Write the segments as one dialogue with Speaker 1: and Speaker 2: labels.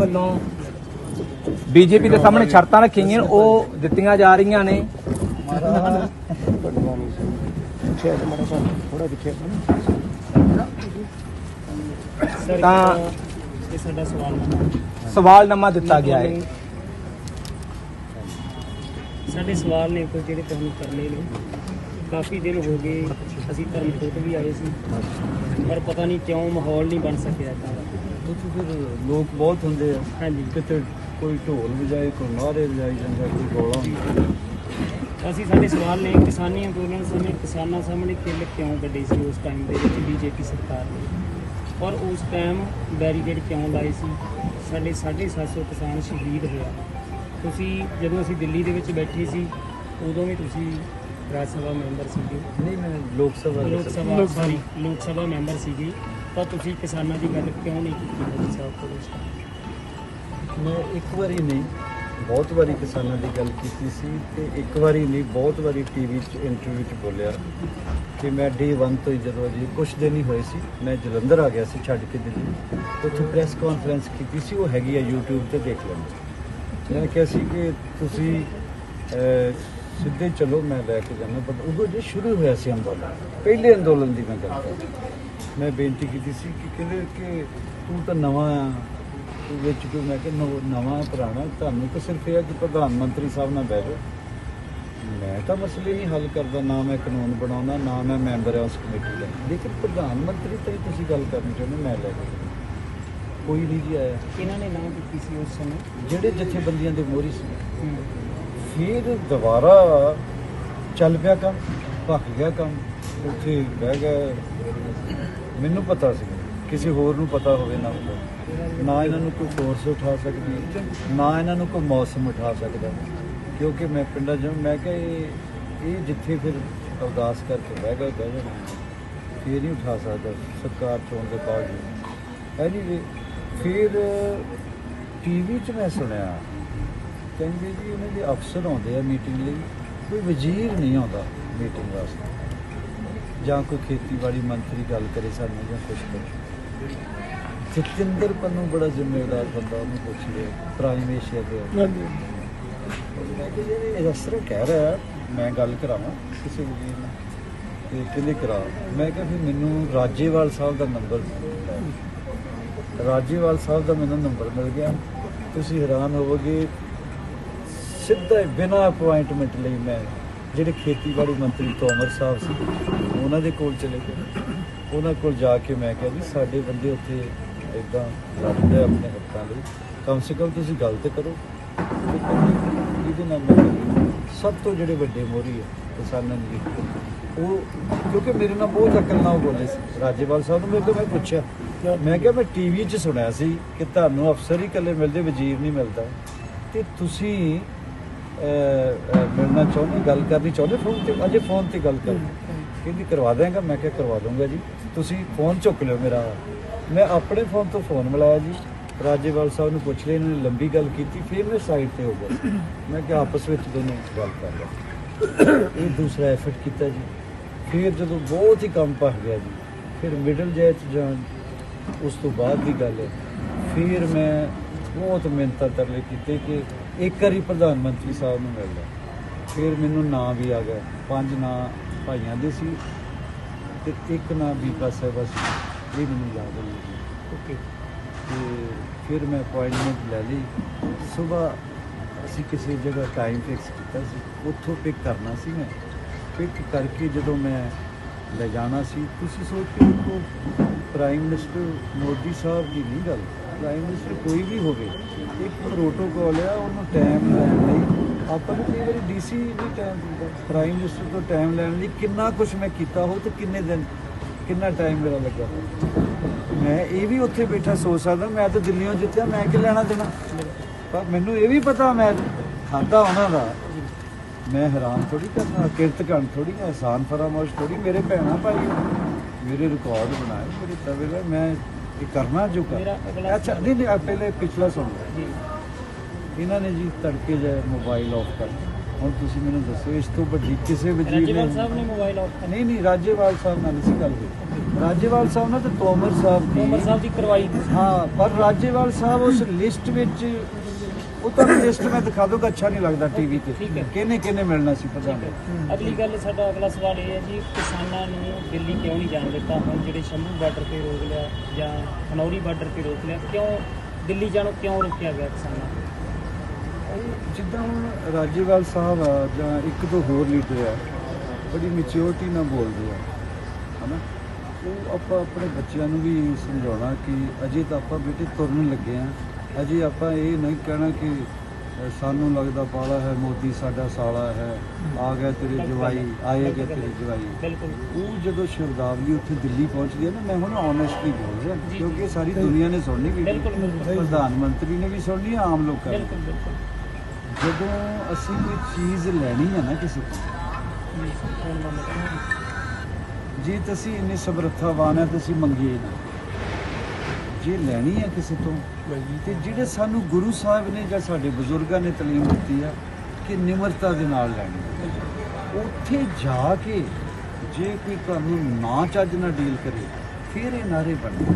Speaker 1: ਵੱਲੋਂ ਬੀਜੇਪੀ ਦੇ ਸਾਹਮਣੇ ਸ਼ਰਤਾਂ ਰੱਖੀਆਂ ਗਈਆਂ, ਉਹ ਦਿੱਤੀਆਂ ਜਾ ਰਹੀਆਂ ਨੇ। ਤਾਂ
Speaker 2: ਇਹ ਸਾਡਾ ਸਵਾਲ ਹੈ
Speaker 1: ਸਵਾਲਨਾਮਾ ਦਿੱਤਾ ਗਿਆ ਹੈ।
Speaker 2: ਸਾਡੇ ਸਵਾਲ ਨੇ ਕੋਈ ਜਿਹੜੇ ਤੁਹਾਨੂੰ ਕਰਨੇ ਨੇ, ਕਾਫੀ ਦਿਨ ਹੋ ਗਏ ਅਸੀਂ ਧਰਮਕੋਟ ਵੀ ਆਏ ਸੀ, ਪਰ ਪਤਾ ਨਹੀਂ ਕਿਉਂ ਮਾਹੌਲ ਨਹੀਂ ਬਣ ਸਕਿਆ ਤਾਂ
Speaker 3: ਉੱਥੇ ਫਿਰ ਲੋਕ ਬਹੁਤ ਹੁੰਦੇ ਆ।
Speaker 2: ਹਾਂਜੀ।
Speaker 3: ਕਿਤੇ ਕੋਈ ਢੋਲ ਵਜਾਏ ਕੋਈ ਨਾਰੇ ਵਜਾਈ ਜਾਂਦਾ ਕੋਈ ਗੋਲਾ ਹੁੰਦਾ।
Speaker 2: ਅਸੀਂ ਸਾਡੇ ਸਵਾਲ ਨੇ ਕਿਸਾਨੀ ਅੰਦੋਲਨ ਸਮੇਂ ਕਿਸਾਨਾਂ ਸਾਹਮਣੇ ਕਿੱਲ ਕਿਉਂ ਕੱਢੇ ਸੀ ਉਸ ਟਾਈਮ ਦੇ ਵਿੱਚ ਬੀਜੇਪੀ ਸਰਕਾਰ ਨੇ? ਔਰ ਉਸ ਟਾਈਮ ਬੈਰੀਕੇਡ ਕਿਉਂ ਲਾਏ ਸੀ? ਸਾਡੇ 750 ਕਿਸਾਨ ਸ਼ਹੀਦ ਹੋਇਆ ਤੁਸੀਂ ਜਦੋਂ ਅਸੀਂ ਦਿੱਲੀ ਦੇ ਵਿੱਚ ਬੈਠੇ ਸੀ ਉਦੋਂ ਵੀ ਤੁਸੀਂ ਰਾਜ ਸਭਾ ਮੈਂਬਰ ਸੀਗੇ।
Speaker 3: ਨਹੀਂ ਮੈਂ ਲੋਕ ਸਭਾ
Speaker 2: ਲੋਕ ਸਭਾ ਸੌਰੀ ਲੋਕ ਸਭਾ ਮੈਂਬਰ ਸੀਗੇ। ਤਾਂ ਤੁਸੀਂ ਕਿਸਾਨਾਂ ਦੀ ਗੱਲ ਕਿਉਂ ਨਹੀਂ ਕੀਤੀ ਮੋਦੀ ਸਾਹਿਬ ਕੋਲ?
Speaker 3: ਮੈਂ ਇੱਕ ਵਾਰੀ ਨਹੀਂ, ਬਹੁਤ ਵਾਰੀ ਕਿਸਾਨਾਂ ਦੀ ਗੱਲ ਕੀਤੀ ਸੀ ਤੇ ਇੱਕ ਵਾਰੀ ਨਹੀਂ, ਬਹੁਤ ਵਾਰੀ ਟੀਵੀ 'ਚ ਇੰਟਰਵਿਊ 'ਚ ਬੋਲਿਆ ਕਿ ਮੈਂ ਡੇ 1 ਤੋਂ ਹੀ ਜਦੋਂ ਜੀ ਕੁਝ ਦਿਨ ਹੀ ਹੋਏ ਸੀ, ਮੈਂ ਜਲੰਧਰ ਆ ਗਿਆ ਸੀ ਛੱਡ ਕੇ ਦਿੱਲੀ। ਉੱਥੇ ਪ੍ਰੈਸ ਕਾਨਫਰੰਸ ਕੀਤੀ ਸੀ, ਉਹ ਹੈਗੀ ਆ YouTube ਤੇ ਦੇਖ ਲੈਣਾ ਮੈਂ ਕਿਹਾ ਸੀ ਕਿ ਤੁਸੀਂ ਸਿੱਧੇ ਚਲੋ, ਮੈਂ ਲੈ ਕੇ ਜਾਣਾ ਪਰ ਉਦੋਂ ਜੇ ਸ਼ੁਰੂ ਹੋਇਆ ਸੀ ਅੰਦੋਲਨ, ਪਹਿਲੇ ਅੰਦੋਲਨ ਦੀ ਮੈਂ ਗੱਲ ਕਰ ਮੈਂ ਬੇਨਤੀ ਕੀਤੀ ਸੀ ਕਿ ਕਹਿੰਦੇ ਕਿ ਤੂੰ ਤਾਂ ਨਵਾਂ ਆ ਵਿੱਚ ਕੋਈ ਮੈਂ ਕਿ ਨਵਾਂ ਪੁਰਾਣਾ ਤੁਹਾਨੂੰ ਤਾਂ ਸਿਰਫ ਇਹ ਕਿ ਪ੍ਰਧਾਨ ਮੰਤਰੀ ਸਾਹਿਬ ਨਾਲ ਬਹਿ ਜਾਓ। ਮੈਂ ਤਾਂ ਮਸਲੇ ਨਹੀਂ ਹੱਲ ਕਰਦਾ ਨਾ ਮੈਂ ਕਾਨੂੰਨ ਬਣਾਉਣਾ ਨਾ ਮੈਂ ਮੈਂਬਰ ਹਾਂ ਉਸ ਕਮੇਟੀ ਦਾ। ਲੇਕਿਨ ਪ੍ਰਧਾਨ ਮੰਤਰੀ ਤੇ ਤੁਸੀਂ ਗੱਲ ਕਰਨੀ ਚਾਹੁੰਦੇ ਮੈਂ ਲੈ ਕੇ। ਕੋਈ ਨਹੀਂ ਜੀ ਆਇਆ।
Speaker 2: ਇਹਨਾਂ ਨੇ ਨਾ ਕੀਤੀ ਸੀ ਉਸ ਸਮੇਂ?
Speaker 3: ਜਿਹੜੇ ਜਥੇਬੰਦੀਆਂ ਦੇ ਮੋਹਰੀ ਸੀ। ਫਿਰ ਦੁਬਾਰਾ ਚੱਲ ਪਿਆ ਕੰਮ ਭੱਖ ਗਿਆ ਕੰਮ ਉੱਥੇ ਬਹਿ ਗਏ ਮੈਨੂੰ ਪਤਾ ਸੀ, ਕਿਸੇ ਹੋਰ ਨੂੰ ਪਤਾ ਹੋਵੇ ਨਾ ਹੋਵੇ। ਨਾ ਇਹਨਾਂ ਨੂੰ ਕੋਈ ਫੋਰਸ ਉਠਾ ਸਕਦੀ, ਨਾ ਇਹਨਾਂ ਨੂੰ ਕੋਈ ਮੌਸਮ ਉਠਾ ਸਕਦਾ। ਕਿਉਂਕਿ ਮੈਂ ਪਿੰਡਾਂ ਜਾਂ ਮੈਂ ਕਿਹਾ ਇਹ ਇਹ ਜਿੱਥੇ ਫਿਰ ਅਰਦਾਸ ਕਰਕੇ ਬਹਿ ਗਏ, ਬਹਿ ਜਾਣਾ। ਫਿਰ ਨਹੀਂ ਉਠਾ ਸਕਦਾ, ਸਰਕਾਰ ਚੋਣ ਦੇ ਬਾਵਜੂਦ। ਐਨੀਵੇ ਫਿਰ ਟੀਵੀ 'ਚ ਮੈਂ ਸੁਣਿਆ, ਕਹਿੰਦੇ ਜੀ ਉਹਨਾਂ ਦੇ ਅਫਸਰ ਆਉਂਦੇ ਆ ਮੀਟਿੰਗ ਲਈ, ਕੋਈ ਵਜ਼ੀਰ ਨਹੀਂ ਆਉਂਦਾ ਮੀਟਿੰਗ ਵਾਸਤੇ। ਜਾਂ ਕੋਈ ਖੇਤੀਬਾੜੀ ਮੰਤਰੀ ਗੱਲ ਕਰੇ ਸਾਨੂੰ ਜਾਂ ਕੁਝ ਕਰੇ। ਜਤਿੰਦਰ ਪੰਨੂ ਬੜਾ ਜ਼ਿੰਮੇਵਾਰ ਬੰਦਾ ਉਹਨੂੰ ਪੁੱਛ ਲਿਆ ਪ੍ਰਾਈਮ ਏਸ਼ੀਆ ਦੇ ਮੈਂ ਕਿਹਾ ਜੀ ਇਹ ਅਸਰ ਕਹਿ ਰਿਹਾ ਮੈਂ ਗੱਲ ਕਰਾਵਾਂ ਕਿਸੇ ਵਜ਼ੀਰ ਨਾਲ ਤੇ ਕਿਹਨੇ ਕਰਾ। ਮੈਂ ਕਿਹਾ ਫਿਰ ਮੈਨੂੰ ਰਾਜੇਵਾਲ ਸਾਹਿਬ ਦਾ ਨੰਬਰ ਰਾਜੇਵਾਲ ਸਾਹਿਬ ਦਾ ਮੈਨੂੰ ਨੰਬਰ ਮਿਲ ਗਿਆ। ਤੁਸੀਂ ਹੈਰਾਨ ਹੋਵੋਗੇ ਸਿੱਧਾ ਬਿਨਾ ਅਪਾਇੰਟਮੈਂਟ ਲਈ ਮੈਂ ਜਿਹੜੇ ਖੇਤੀਬਾੜੀ ਮੰਤਰੀ ਤੋਮਰ ਸਾਹਿਬ ਸੀ ਉਹਨਾਂ ਦੇ ਕੋਲ ਚਲੇ ਗਏ। ਉਹਨਾਂ ਕੋਲ ਜਾ ਕੇ ਮੈਂ ਕਿਹਾ ਜੀ, ਸਾਡੇ ਬੰਦੇ ਉੱਥੇ ਇਦਾਂ ਲੜਦੇ ਆਪਣੇ ਹੱਕਾਂ ਲਈ। ਕਮ ਸੇ ਕਮ ਤੁਸੀਂ ਗੱਲ ਤੇ ਕਰੋ। ਇਹਦੇ ਨਾਲ ਮੈਂ ਸਭ ਤੋਂ ਜਿਹੜੇ ਵੱਡੇ ਮੋਰੀ ਹੈ ਕਿਸਾਨਾਂ ਦੀ ਉਹ ਕਿਉਂਕਿ ਮੇਰੇ ਨਾਲ ਬਹੁਤ ਅਕਲ ਨਾਲ ਉਹ ਬੋਲੇ ਸੀ। ਰਾਜੇਵਾਲ ਸਾਹਿਬ ਨੂੰ ਮੇਰੇ ਤੋਂ ਮੈਂ ਪੁੱਛਿਆ। ਮੈਂ ਕਿਹਾ, ਮੈਂ ਟੀਵੀ 'ਚ ਸੁਣਿਆ ਸੀ ਕਿ ਤੁਹਾਨੂੰ ਅਫਸਰ ਹੀ ਇਕੱਲੇ ਮਿਲਦੇ, ਵਜ਼ੀਰ ਨਹੀਂ ਮਿਲਦਾ। ਤੇ ਤੁਸੀਂ ਮਿਲਣਾ ਚਾਹੁੰਦੇ, ਗੱਲ ਕਰਨੀ ਚਾਹੁੰਦੇ? ਫੋਨ ਤੇ, ਅਜੇ ਫੋਨ ਤੇ ਗੱਲ ਕਰਨੀ ਕਹਿੰਦੀ ਕਰਵਾ ਦੇਗਾ ਮੈਂ ਕਿਹਾ ਕਰਵਾ ਦੂੰਗਾ ਜੀ। ਤੁਸੀਂ ਫੋਨ ਚੁੱਕ ਲਿਓ ਮੇਰਾ। ਮੈਂ ਆਪਣੇ ਫੋਨ ਤੋਂ ਫੋਨ ਮਿਲਾਇਆ ਜੀ। ਰਾਜੇਵਾਲ ਸਾਹਿਬ ਨੂੰ ਪੁੱਛ ਲਿਆ, ਇਹਨਾਂ ਨੇ ਲੰਬੀ ਗੱਲ ਕੀਤੀ, ਫਿਰ ਮੈਂ ਸਾਈਡ ਤੇ ਹੋ ਗਿਆ। ਮੈਂ ਕਿਹਾ ਆਪਸ ਵਿੱਚ ਦੋਨੋਂ ਗੱਲ ਕਰ ਲਿਆ। ਇਹ ਦੂਸਰਾ ਐਫਰਟ ਕੀਤਾ ਜੀ। ਫਿਰ ਜਦੋਂ ਬਹੁਤ ਹੀ ਕੰਮ ਪਾ ਗਿਆ ਜੀ, ਫਿਰ ਮਿਡਲ ਜੈ ਚ ਜਾਣ, ਉਸ ਤੋਂ ਬਾਅਦ ਦੀ ਗੱਲ ਹੈ। ਫਿਰ ਮੈਂ ਬਹੁਤ ਮਿਹਨਤਾਂ ਤਰਲੇ ਕੀਤੇ ਕਿ ਇੱਕ ਵਾਰੀ ਪ੍ਰਧਾਨ ਮੰਤਰੀ ਸਾਹਿਬ ਨੂੰ ਮਿਲਦਾ ਫਿਰ ਮੈਨੂੰ ਨਾਂ ਵੀ ਆ ਗਿਆ। ਪੰਜ ਨਾਂ ਭਾਈਆਂ ਦੇ ਸੀ ਤੇ ਇੱਕ ਨਾਂ ਬੀਬਾ ਸਾਹਿਬਾ ਸੀ ਇਹ ਮੈਨੂੰ ਯਾਦ ਹੈ ਜੀ
Speaker 2: ਓਕੇ।
Speaker 3: ਤੇ ਫਿਰ ਮੈਂ ਅਪਾਇੰਟਮੈਂਟ ਲੈ ਲਈ। ਸਵੇਰ ਅਸੀਂ ਕਿਸੇ ਜਗ੍ਹਾ ਟਾਈਮ ਫਿਕਸ ਕੀਤਾ ਸੀ ਉੱਥੋਂ ਪਿਕ ਕਰਨਾ ਸੀ ਮੈਂ। ਪਿਕ ਕਰਕੇ ਜਦੋਂ ਮੈਂ ਲੈ ਜਾਣਾ ਸੀ ਤੁਸੀਂ ਸੋਚ ਕੇ ਦੇਖੋ ਪ੍ਰਾਈਮ ਮਿਨਿਸਟਰ ਮੋਦੀ ਸਾਹਿਬ ਦੀ ਨਹੀਂ ਗੱਲ। ਪ੍ਰਾਈਮ ਮਿਨਿਸਟਰ ਕੋਈ ਵੀ ਹੋਵੇ ਇੱਕ ਪ੍ਰੋਟੋਕਾਲ ਆ ਉਹਨੂੰ ਟਾਈਮ ਲੈਣ ਲਈ। ਆਪਾਂ ਨੂੰ ਕਈ ਵਾਰੀ ਡੀਸੀ ਨਹੀਂ ਟਾਈਮ ਦਿੰਦਾ। ਪ੍ਰਾਈਮ ਮਿਨਿਸਟਰ ਤੋਂ ਟਾਈਮ ਲੈਣ ਲਈ ਕਿੰਨਾ ਕੁਝ ਮੈਂ ਕੀਤਾ ਹੋ ਤੇ ਕਿੰਨੇ ਦਿਨ ਕਿੰਨਾ ਟਾਈਮ ਮੇਰਾ ਲੱਗਾ ਮੈਂ ਇਹ ਵੀ ਉੱਥੇ ਬੈਠਾ ਸੋਚ ਸਕਦਾ ਮੈਂ ਤਾਂ ਦਿੱਲੀੋਂ ਜਿੱਤਿਆ ਮੈਂ ਕਿ ਲੈਣਾ ਦੇਣਾ? ਪਰ ਮੈਨੂੰ ਇਹ ਵੀ ਪਤਾ ਮੈਂ ਖਾਦਾ ਉਹਨਾਂ ਦਾ। ਮੈਂ ਹੈਰਾਨ ਥੋੜੀ ਕਰਨਾ ਕਿਰਤ ਕਰਨ ਥੋੜੀ ਆਸਾਨ ਫਰਾਮੋਸ਼ ਥੋੜੀ ਮੇਰੇ ਭੈਣਾ ਭਾਈ ਮੇਰੇ ਰਿਕਾਰਡ ਬਣਾਏ ਮੇਰੇ ਤਵੇ ਮੈਂ ਇਹ ਕਰਨਾ ਜੋ ਕਰ ਅੱਛਾ ਨਹੀਂ ਨਹੀਂ ਪਹਿਲੇ ਪਿਛਲਾ ਸੁਣ।
Speaker 2: ਜੀ।
Speaker 3: ਇਹਨਾਂ ਨੇ ਜੀ ਤੜਕੇ ਜਾਏ ਮੋਬਾਈਲ ਆਫ ਕਰ ਹੁਣ ਤੁਸੀਂ ਮੈਨੂੰ ਦੱਸੋ ਇਸ ਤੋਂ ਵੱਡੀ ਕਿਸੇ ਵਜ਼ੀਰ ਨੇ
Speaker 2: ਰਾਜੇਵਾਲ ਸਾਹਿਬ ਨੇ ਮੋਬਾਈਲ ਆਫ
Speaker 3: ਨਹੀਂ ਨਹੀਂ ਰਾਜੇਵਾਲ ਸਾਹਿਬ ਨਾਲ ਨਹੀਂ ਸੀ ਗੱਲ ਹੋਈ। ਰਾਜੇਵਾਲ ਸਾਹਿਬ ਨਾਲ ਤੇ ਤੋਮਰ ਸਾਹਿਬ ਦੀ
Speaker 2: ਉਮਰ ਸਾਹਿਬ ਦੀ ਕਰਵਾਈ।
Speaker 3: ਹਾਂ ਪਰ ਰਾਜੇਵਾਲ ਸਾਹਿਬ ਉਸ ਲਿਸਟ ਵਿੱਚ ਉਹ ਤਾਂ ਲਿਸਟ ਮੈਂ ਦਿਖਾ ਦੂੰਗਾ ਅੱਛਾ ਨਹੀਂ ਲੱਗਦਾ ਟੀਵੀ ਤੇ। ਕਿਹਨੇ ਕਿਹਨੇ ਮਿਲਣਾ ਸੀ ਪਤਾ
Speaker 2: ਠੀਕ
Speaker 3: ਨਹੀਂ
Speaker 2: ਹੈ। ਅਗਲੀ ਗੱਲ ਸਾਡਾ ਅਗਲਾ ਸਵਾਲ ਇਹ ਹੈ ਜੀ ਕਿਸਾਨਾਂ ਨੂੰ ਦਿੱਲੀ ਕਿਉਂ ਨਹੀਂ ਜਾਣ ਦਿੱਤਾ? ਹੁਣ ਜਿਹੜੇ ਸ਼ੰਭੂ ਬਾਰਡਰ ਤੇ ਰੋਕ ਲਿਆ ਜਾਂ ਖਨੌਰੀ ਬਾਰਡਰ ਤੇ ਰੋਕ ਲਿਆ ਕਿਉਂ ਦਿੱਲੀ ਜਾਣੋਂ ਕਿਉਂ ਰੋਕਿਆ ਗਿਆ ਕਿਸਾਨਾਂ
Speaker 3: ਜਿੱਦਾਂ ਹੁਣ ਰਾਜੇਵਾਲ ਸਾਹਿਬ ਆ ਜਾਂ ਇੱਕ ਦੋ ਹੋਰ ਲੀਡਰ ਆ ਬੜੀ ਮੈਚਿਓਰਟੀ ਨਾਲ ਬੋਲਦੇ ਆ ਹਨਾ? ਉਹ ਆਪਾਂ ਆਪਣੇ ਬੱਚਿਆਂ ਨੂੰ ਵੀ ਸਮਝਾਉਣਾ ਕਿ ਅਜੇ ਤਾਂ ਆਪਾਂ ਬੇਟੇ ਤੁਰਨ ਲੱਗੇ ਆ। ਅਜੇ ਆਪਾਂ ਇਹ ਨਹੀਂ ਕਹਿਣਾ ਕਿ ਸਾਨੂੰ ਲੱਗਦਾ ਪਾਲਾ ਹੈ ਮੋਦੀ ਸਾਡਾ ਸਾਲਾ ਹੈ ਆ ਗਿਆ ਤੇਰੇ ਜਵਾਈ ਆਏ ਗਏ ਤੇਰੇ ਜਵਾਈ। ਉਹ ਜਦੋਂ ਸ਼ਬਦਾਵਲੀ ਉੱਥੇ ਦਿੱਲੀ ਪਹੁੰਚਦੀ ਹੈ ਨਾ ਮੈਂ ਹੁਣ ਓਨੈਸਟਲੀ ਬੋਲ ਰਿਹਾ। ਕਿਉਂਕਿ ਸਾਰੀ ਦੁਨੀਆ ਨੇ ਸੁਣਨੀ ਵੀ। ਪ੍ਰਧਾਨ ਮੰਤਰੀ ਨੇ ਵੀ ਸੁਣਨੀ ਆਮ ਲੋਕਾਂ ਨੇ।
Speaker 2: ਬਿਲਕੁਲ ਬਿਲਕੁਲ।
Speaker 3: ਜਦੋਂ ਅਸੀਂ ਕੋਈ ਚੀਜ਼ ਲੈਣੀ ਹੈ ਨਾ ਕਿਸੇ ਤੋਂ
Speaker 2: ਜੀ, ਹੁਣ ਦਾ ਮਤਲਬ
Speaker 3: ਜੇ ਤਾਂ ਅਸੀਂ ਇੰਨੇ ਸਮਰੱਥਾਵਾਨ ਹੈ ਤਾਂ ਅਸੀਂ ਮੰਗੀਏ ਨਾ। ਜੇ ਲੈਣੀ ਹੈ ਕਿਸੇ ਤੋਂ ਤੇ ਜਿਹੜੇ ਸਾਨੂੰ ਗੁਰੂ ਸਾਹਿਬ ਨੇ ਜਾਂ ਸਾਡੇ ਬਜ਼ੁਰਗਾਂ ਨੇ ਤਾਲੀਮ ਦਿੱਤੀ ਆ ਕਿ ਨਿਮਰਤਾ ਦੇ ਨਾਲ ਲੈਣੀ। ਉੱਥੇ ਜਾ ਕੇ ਜੇ ਕੋਈ ਤੁਹਾਨੂੰ ਨਾ ਚੱਜ ਨਾਲ ਡੀਲ ਕਰੇ ਫਿਰ ਇਹ ਨਾਰੇ ਬਣਦੇ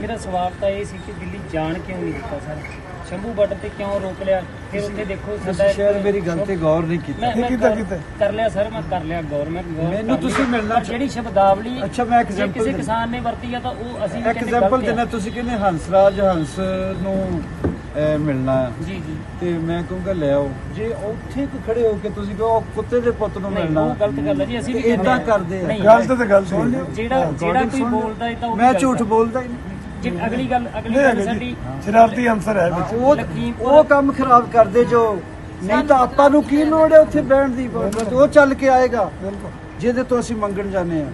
Speaker 2: ਮੇਰਾ ਸਵਾਲ ਤਾਂ ਇਹ ਸੀ ਕਿ ਦਿੱਲੀ ਜਾਣ ਕਿਉਂ ਨਹੀਂ ਦਿੱਤਾ ਸਰ? ਸ਼ੰਭੂ ਬਾਰਡਰ ਤੇ ਕਿਉਂ ਰੋਕ ਲਿਆ? ਫਿਰ ਉੱਥੇ ਦੇਖੋ
Speaker 3: ਤੁਸੀਂ ਸ਼ਾਇਦ ਮੇਰੀ ਗੱਲ ਤੇ ਗੌਰ ਨਹੀਂ
Speaker 2: ਮੈਂ
Speaker 3: ਕੀਤਾ
Speaker 2: ਮੈਂ ਕਰ- ਕਰ ਲਿਆ ਸਰ ਮੈਂ ਕਰ ਲਿਆ ਗੌਰ ਮੈਂ ਗੌਰ
Speaker 3: ਮੈਨੂੰ। ਤੁਸੀਂ ਮਿਲਣਾ
Speaker 2: ਜਿਹੜੀ ਸ਼ਬਦਾਵਲੀ
Speaker 3: ਅੱਛਾ, ਮੈਂ example
Speaker 2: ਕਿਸੇ। ਕਿਸਾਨ ਨੇ ਵਰਤੀ ਆ ਤਾਂ ਉਹ ਅਸੀਂ
Speaker 3: ਐਗਜ਼ਾਮਪਲ। ਦਿਨਾ ਤੁਸੀਂ ਕਹਿੰਦੇ ਹੰਸਰਾਜ ਹੰਸ ਨੂੰ ਮਿਲਣਾ ਹੈ
Speaker 2: ਜੀ ਜੀ
Speaker 3: ਤੇ ਮੈਂ ਕਹੂੰਗਾ ਲੈ ਆਓ ਜੇ ਉੱਥੇ ਕੋ ਖੜੇ ਹੋ ਕੇ ਤੁਸੀਂ ਕਹੋ ਉਹ ਕੁੱਤੇ ਦੇ ਪੁੱਤ ਨੂੰ ਮਿਲਣਾ
Speaker 2: ਉਹ ਗਲਤ ਗੱਲ ਹੈ ਜੀ ਅਸੀਂ ਵੀ ਹਾਂ।
Speaker 3: ਕਰਦੇ ਆ।
Speaker 4: ਗਲਤ ਤੇ ਗਲਤ
Speaker 2: ਜਿਹੜਾ ਜਿਹੜਾ ਕੋਈ। ਬੋਲਦਾ ਹੈ ਤਾਂ
Speaker 3: ਮੈਂ ਝੂਠ। ਬੋਲਦਾ ਹੀ ਨਹੀਂ
Speaker 2: ਜੇ ਅਗਲੀ ਗੱਲ ਅਗਲੀ ਗੱਲ ਸਾਡੀ
Speaker 4: ਸ਼ਰਾਰਤੀ ਅੰਸਰ ਹੈ ਵਿੱਚ।
Speaker 3: ਉਹ
Speaker 2: ਲਖੀਮਪੁਰ-
Speaker 3: ਉਹ ਕੰਮ ਖਰਾਬ ਕਰਦੇ ਜੋ। ਨਹੀਂ ਤਾਂ ਆਪਾਂ ਨੂੰ ਕੀ ਲੋੜ ਹੈ ਉੱਥੇ ਬਹਿਣ ਦੀ? ਉਹ ਚੱਲ ਕੇ ਆਏਗਾ। ਜਿਹਦੇ ਤੋਂ ਅਸੀਂ ਮੰਗਣ ਜਾਂਦੇ ਆ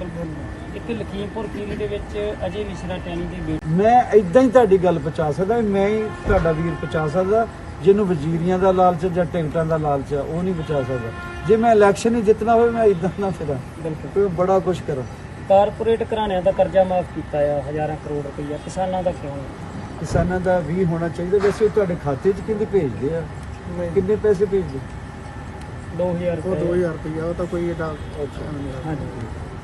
Speaker 2: ਇੱਕ ਲਖੀਮਪੁਰ ਖੀਰੀ ਦੇ ਵਿੱਚ ਅਜੇ ਮਿਸ਼ਰਾ ਟੈਣੀ ਦੇ ਬੇਟੇ
Speaker 3: ਮੈਂ ਇਦਾਂ ਹੀ ਤੁਹਾਡੀ ਗੱਲ ਪਹੁੰਚਾ ਸਕਦਾ ਮੈਂ ਹੀ ਤੁਹਾਡਾ ਵੀਰ ਪਹੁੰਚਾ ਸਕਦਾ ਜਿਹਨੂੰ ਵਜ਼ੀਰੀਆਂ ਦਾ ਲਾਲਚ ਜਾਂ ਟਿਕਟਾਂ ਦਾ ਲਾਲਚ ਆ ਉਹ ਨਹੀਂ ਪਹੁੰਚਾ ਸਕਦਾ। ਜੇ ਮੈਂ ਇਲੈਕਸ਼ਨ ਹੀ ਜਿੱਤਣਾ ਹੋਵੇ ਮੈਂ ਇਦਾਂ ਨਾ ਫਿਰਾਂ।
Speaker 2: ਬਿਲਕੁਲ।
Speaker 3: ਬੜਾ ਕੁਝ ਕਰਾਂ।
Speaker 2: ਕਾਰਪੋਰੇਟ ਘਰਾਣਿਆਂ ਦਾ ਕਰਜ਼ਾ ਮਾਫ ਕੀਤਾ ਆ ਹਜ਼ਾਰਾਂ ਕਰੋੜ ਰੁਪਈਆ। ਕਿਸਾਨਾਂ ਦਾ ਕਿਉਂ?
Speaker 3: ਕਿਸਾਨਾਂ ਦਾ ਵੀ ਹੋਣਾ ਚਾਹੀਦਾ। ਵੈਸੇ ਉਹ ਤੁਹਾਡੇ ਖਾਤੇ 'ਚ ਕਿੰਨੇ ਭੇਜਦੇ ਆ? ਕਿੰਨੇ ਪੈਸੇ ਭੇਜਦੇ?
Speaker 2: 2000
Speaker 4: ਉਹ
Speaker 2: ਰੁਪਏ।
Speaker 4: 2000 ਰੁਪਇਆ ਉਹ ਤਾਂ ਕੋਈ ਏਡਾ
Speaker 2: ਹਾਂਜੀ।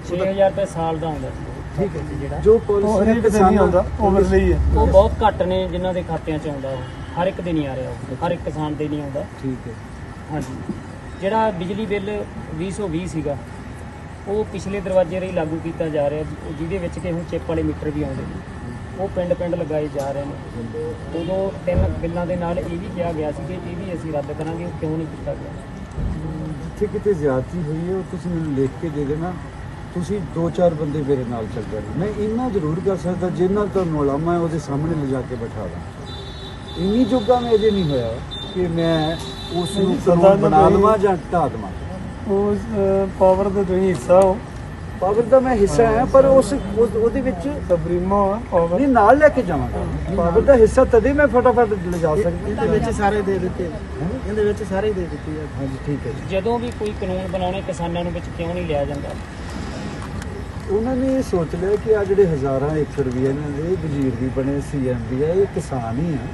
Speaker 2: 6000 ਰੁਪਏ ਸਾਲ ਦਾ ਆਉਂਦਾ ਸੀ।
Speaker 3: ਠੀਕ ਹੈ।
Speaker 2: ਜੀ ਜਿਹੜਾ।
Speaker 3: ਜੋ
Speaker 4: ਉਹ
Speaker 3: ਪਾਲਿਸੀ
Speaker 4: ਹਰੇਕ ਤੇ ਨਹੀਂ ਆਉਂਦਾ ਓਵਰ ਲਈ ਹੈ।
Speaker 2: ਉਹ ਬਹੁਤ ਘੱਟ ਨੇ ਜਿਨ੍ਹਾਂ ਦੇ ਖਾਤਿਆਂ 'ਚ ਆਉਂਦਾ ਉਹ। ਹਰ ਇੱਕ ਦੇ ਨਹੀਂ ਆ ਰਿਹਾ ਉਹ। ਹਰ ਇੱਕ ਕਿਸਾਨ ਦੇ ਨਹੀਂ ਆਉਂਦਾ।
Speaker 3: ਠੀਕ ਹੈ।
Speaker 2: ਹਾਂਜੀ। ਜਿਹੜਾ ਬਿਜਲੀ ਬਿੱਲ 2020 ਸੀਗਾ ਉਹ ਪਿਛਲੇ ਦਰਵਾਜ਼ੇ ਰਾਹੀਂ ਲਾਗੂ ਕੀਤਾ ਜਾ ਰਿਹਾ ਜਿਹਦੇ ਵਿੱਚ ਕਿ ਹੁਣ ਚਿੱਪ ਵਾਲੇ ਮੀਟਰ ਵੀ ਆਉਂਦੇ ਨੇ। ਉਹ ਪਿੰਡ ਪਿੰਡ ਲਗਾਏ ਜਾ ਰਹੇ ਨੇ। ਉਦੋਂ ਤਿੰਨ ਬਿੱਲਾਂ ਦੇ ਨਾਲ ਇਹ ਵੀ ਕਿਹਾ ਗਿਆ ਸੀ ਕਿ ਇਹ ਵੀ ਅਸੀਂ ਰੱਦ ਕਰਾਂਗੇ ਉਹ ਕਿਉਂ ਨਹੀਂ ਕੀਤਾ ਗਿਆ?
Speaker 3: ਜਿੱਥੇ ਕਿਤੇ ਜ਼ਿਆਦਤੀ ਹੋਈ ਹੈ ਉਹ ਤੁਸੀਂ ਮੈਨੂੰ ਲਿਖ ਕੇ ਦੇ ਦੇਣਾ। ਤੁਸੀਂ ਦੋ ਚਾਰ ਬੰਦੇ ਮੇਰੇ ਨਾਲ ਚੱਲ ਜਾਣ। ਮੈਂ ਇੰਨਾ ਜ਼ਰੂਰ ਕਰ ਸਕਦਾ ਜਿੰਨਾ ਤੁਹਾਨੂੰ ਉਲਾਮਾ ਹੈ ਉਹਦੇ ਸਾਹਮਣੇ ਲਿਜਾ ਕੇ ਬਿਠਾ ਦਾਂ। ਇੰਨੀ ਜੋਗਾ ਮੈਂ ਅਜੇ ਨਹੀਂ ਹੋਇਆ ਕਿ ਮੈਂ ਉਸ ਨੂੰ ਬਣਾ
Speaker 4: ਜੀ-
Speaker 3: ਲਵਾਂ ਜਾਂ ਢਾ ਦੇਵਾਂ।
Speaker 4: ਪਾਵਰ ਦਾ ਤੁਸੀਂ ਹਿੱਸਾ ਹੋ
Speaker 3: ਪਾਵਰ ਦਾ ਮੈਂ ਹਿੱਸਾ ਹਾਂ ਪਰ ਉਸ ਉਹਦੇ ਵਿੱਚ
Speaker 4: ਸੁਪਰੀਮੋ ਪਾਵਰ
Speaker 3: ਨਹੀਂ ਨਾਲ ਲੈ ਕੇ ਜਾਵਾਂਗਾ। ਪਾਵਰ ਦਾ ਹਿੱਸਾ ਤਦੇ ਮੈਂ ਫਟਾਫਟ ਲਿਜਾ ਸਕਦਾ।
Speaker 4: ਇਹਦੇ ਵਿੱਚ ਸਾਰੇ ਦੇ ਦਿੱਤੇ। ਇਹਦੇ ਵਿੱਚ ਸਾਰੇ ਦੇ ਦਿੱਤੀ
Speaker 3: ਹਾਂਜੀ ਠੀਕ ਹੈ
Speaker 2: ਜਦੋਂ ਵੀ ਕੋਈ ਕਾਨੂੰਨ ਬਣਾਉਣੇ ਕਿਸਾਨਾਂ ਨੂੰ ਵਿੱਚ ਕਿਉਂ ਨਹੀਂ ਲਿਆ ਜਾਂਦਾ?
Speaker 3: ਉਹਨਾਂ ਨੇ ਇਹ ਸੋਚ ਲਿਆ ਕਿ ਆ ਜਿਹੜੇ ਹਜ਼ਾਰਾਂ ਏਕੜ ਵੀ ਇਹਨਾਂ ਦੇ ਵਜ਼ੀਰ ਵੀ ਬਣੇ ਸੀਐਮ ਵੀ ਆ ਇਹ ਕਿਸਾਨ ਹੀ ਆ।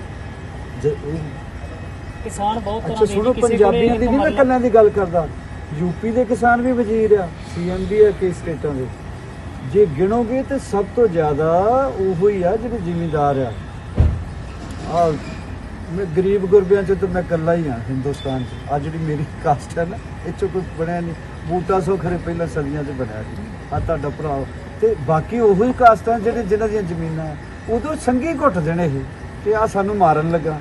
Speaker 3: ਜ- ਇਹ-
Speaker 2: ਕਿਸਾਨ ਬਹੁਤ ਤਰ੍ਹਾਂ ਦੇ ਕਿਸੇ
Speaker 3: ਪੰਜਾਬੀਆਂ
Speaker 2: ਕੋਲੇ
Speaker 3: ਦੀ ਨਹੀਂ ਮੈਂ ਕੱਲਿਆਂ ਦੀ ਗੱਲ ਕਰਦਾ। ਯੂਪੀ ਦੇ ਕਿਸਾਨ ਵੀ ਵਜ਼ੀਰ ਆ ਸੀਐਮ ਵੀ ਆ ਕਈ ਸਟੇਟਾਂ ਦੇ। ਜੇ ਗਿਣੋਗੇ ਤੇ ਸਭ ਤੋਂ ਜ਼ਿਆਦਾ ਉਹੋ ਹੀ ਆ ਜਿਹੜੇ ਜ਼ਿਮੀਂਦਾਰ ਆ। ਆ ਮੈਂ ਗਰੀਬ ਗੁਰਬਿਆਂ ਚ ਤਾਂ ਮੈਂ ਇਕੱਲਾ ਹੀ ਆ ਹਿੰਦੁਸਤਾਨ ਚ। ਆ ਜਿਹੜੀ ਮੇਰੀ ਕਾਸਟ ਹੈ ਨਾ ਇਹ ਚੋਂ ਕੋਈ ਬਣਿਆ ਨਹੀਂ। ਬੂਟਾ ਸੋ ਖਰੇ ਪਹਿਲਾਂ ਸਦੀਆਂ ਚ ਬਣਿਆ ਸੀ। ਆ ਤੁਹਾਡਾ ਭਰਾ। ਤੇ ਬਾਕੀ ਉਹੋ ਹੀ ਕਾਸਟਾਂ ਜਿਹੜੇ ਜਿਨ੍ਹਾਂ ਦੀਆਂ ਜ਼ਮੀਨਾਂ ਆ, ਉਦੋਂ ਸੰਗੀ ਘੁੱਟ ਦੇਣੇ ਇਹ ਤੇ ਆ ਸਾਨੂੰ ਮਾਰਨ ਲੱਗਾ।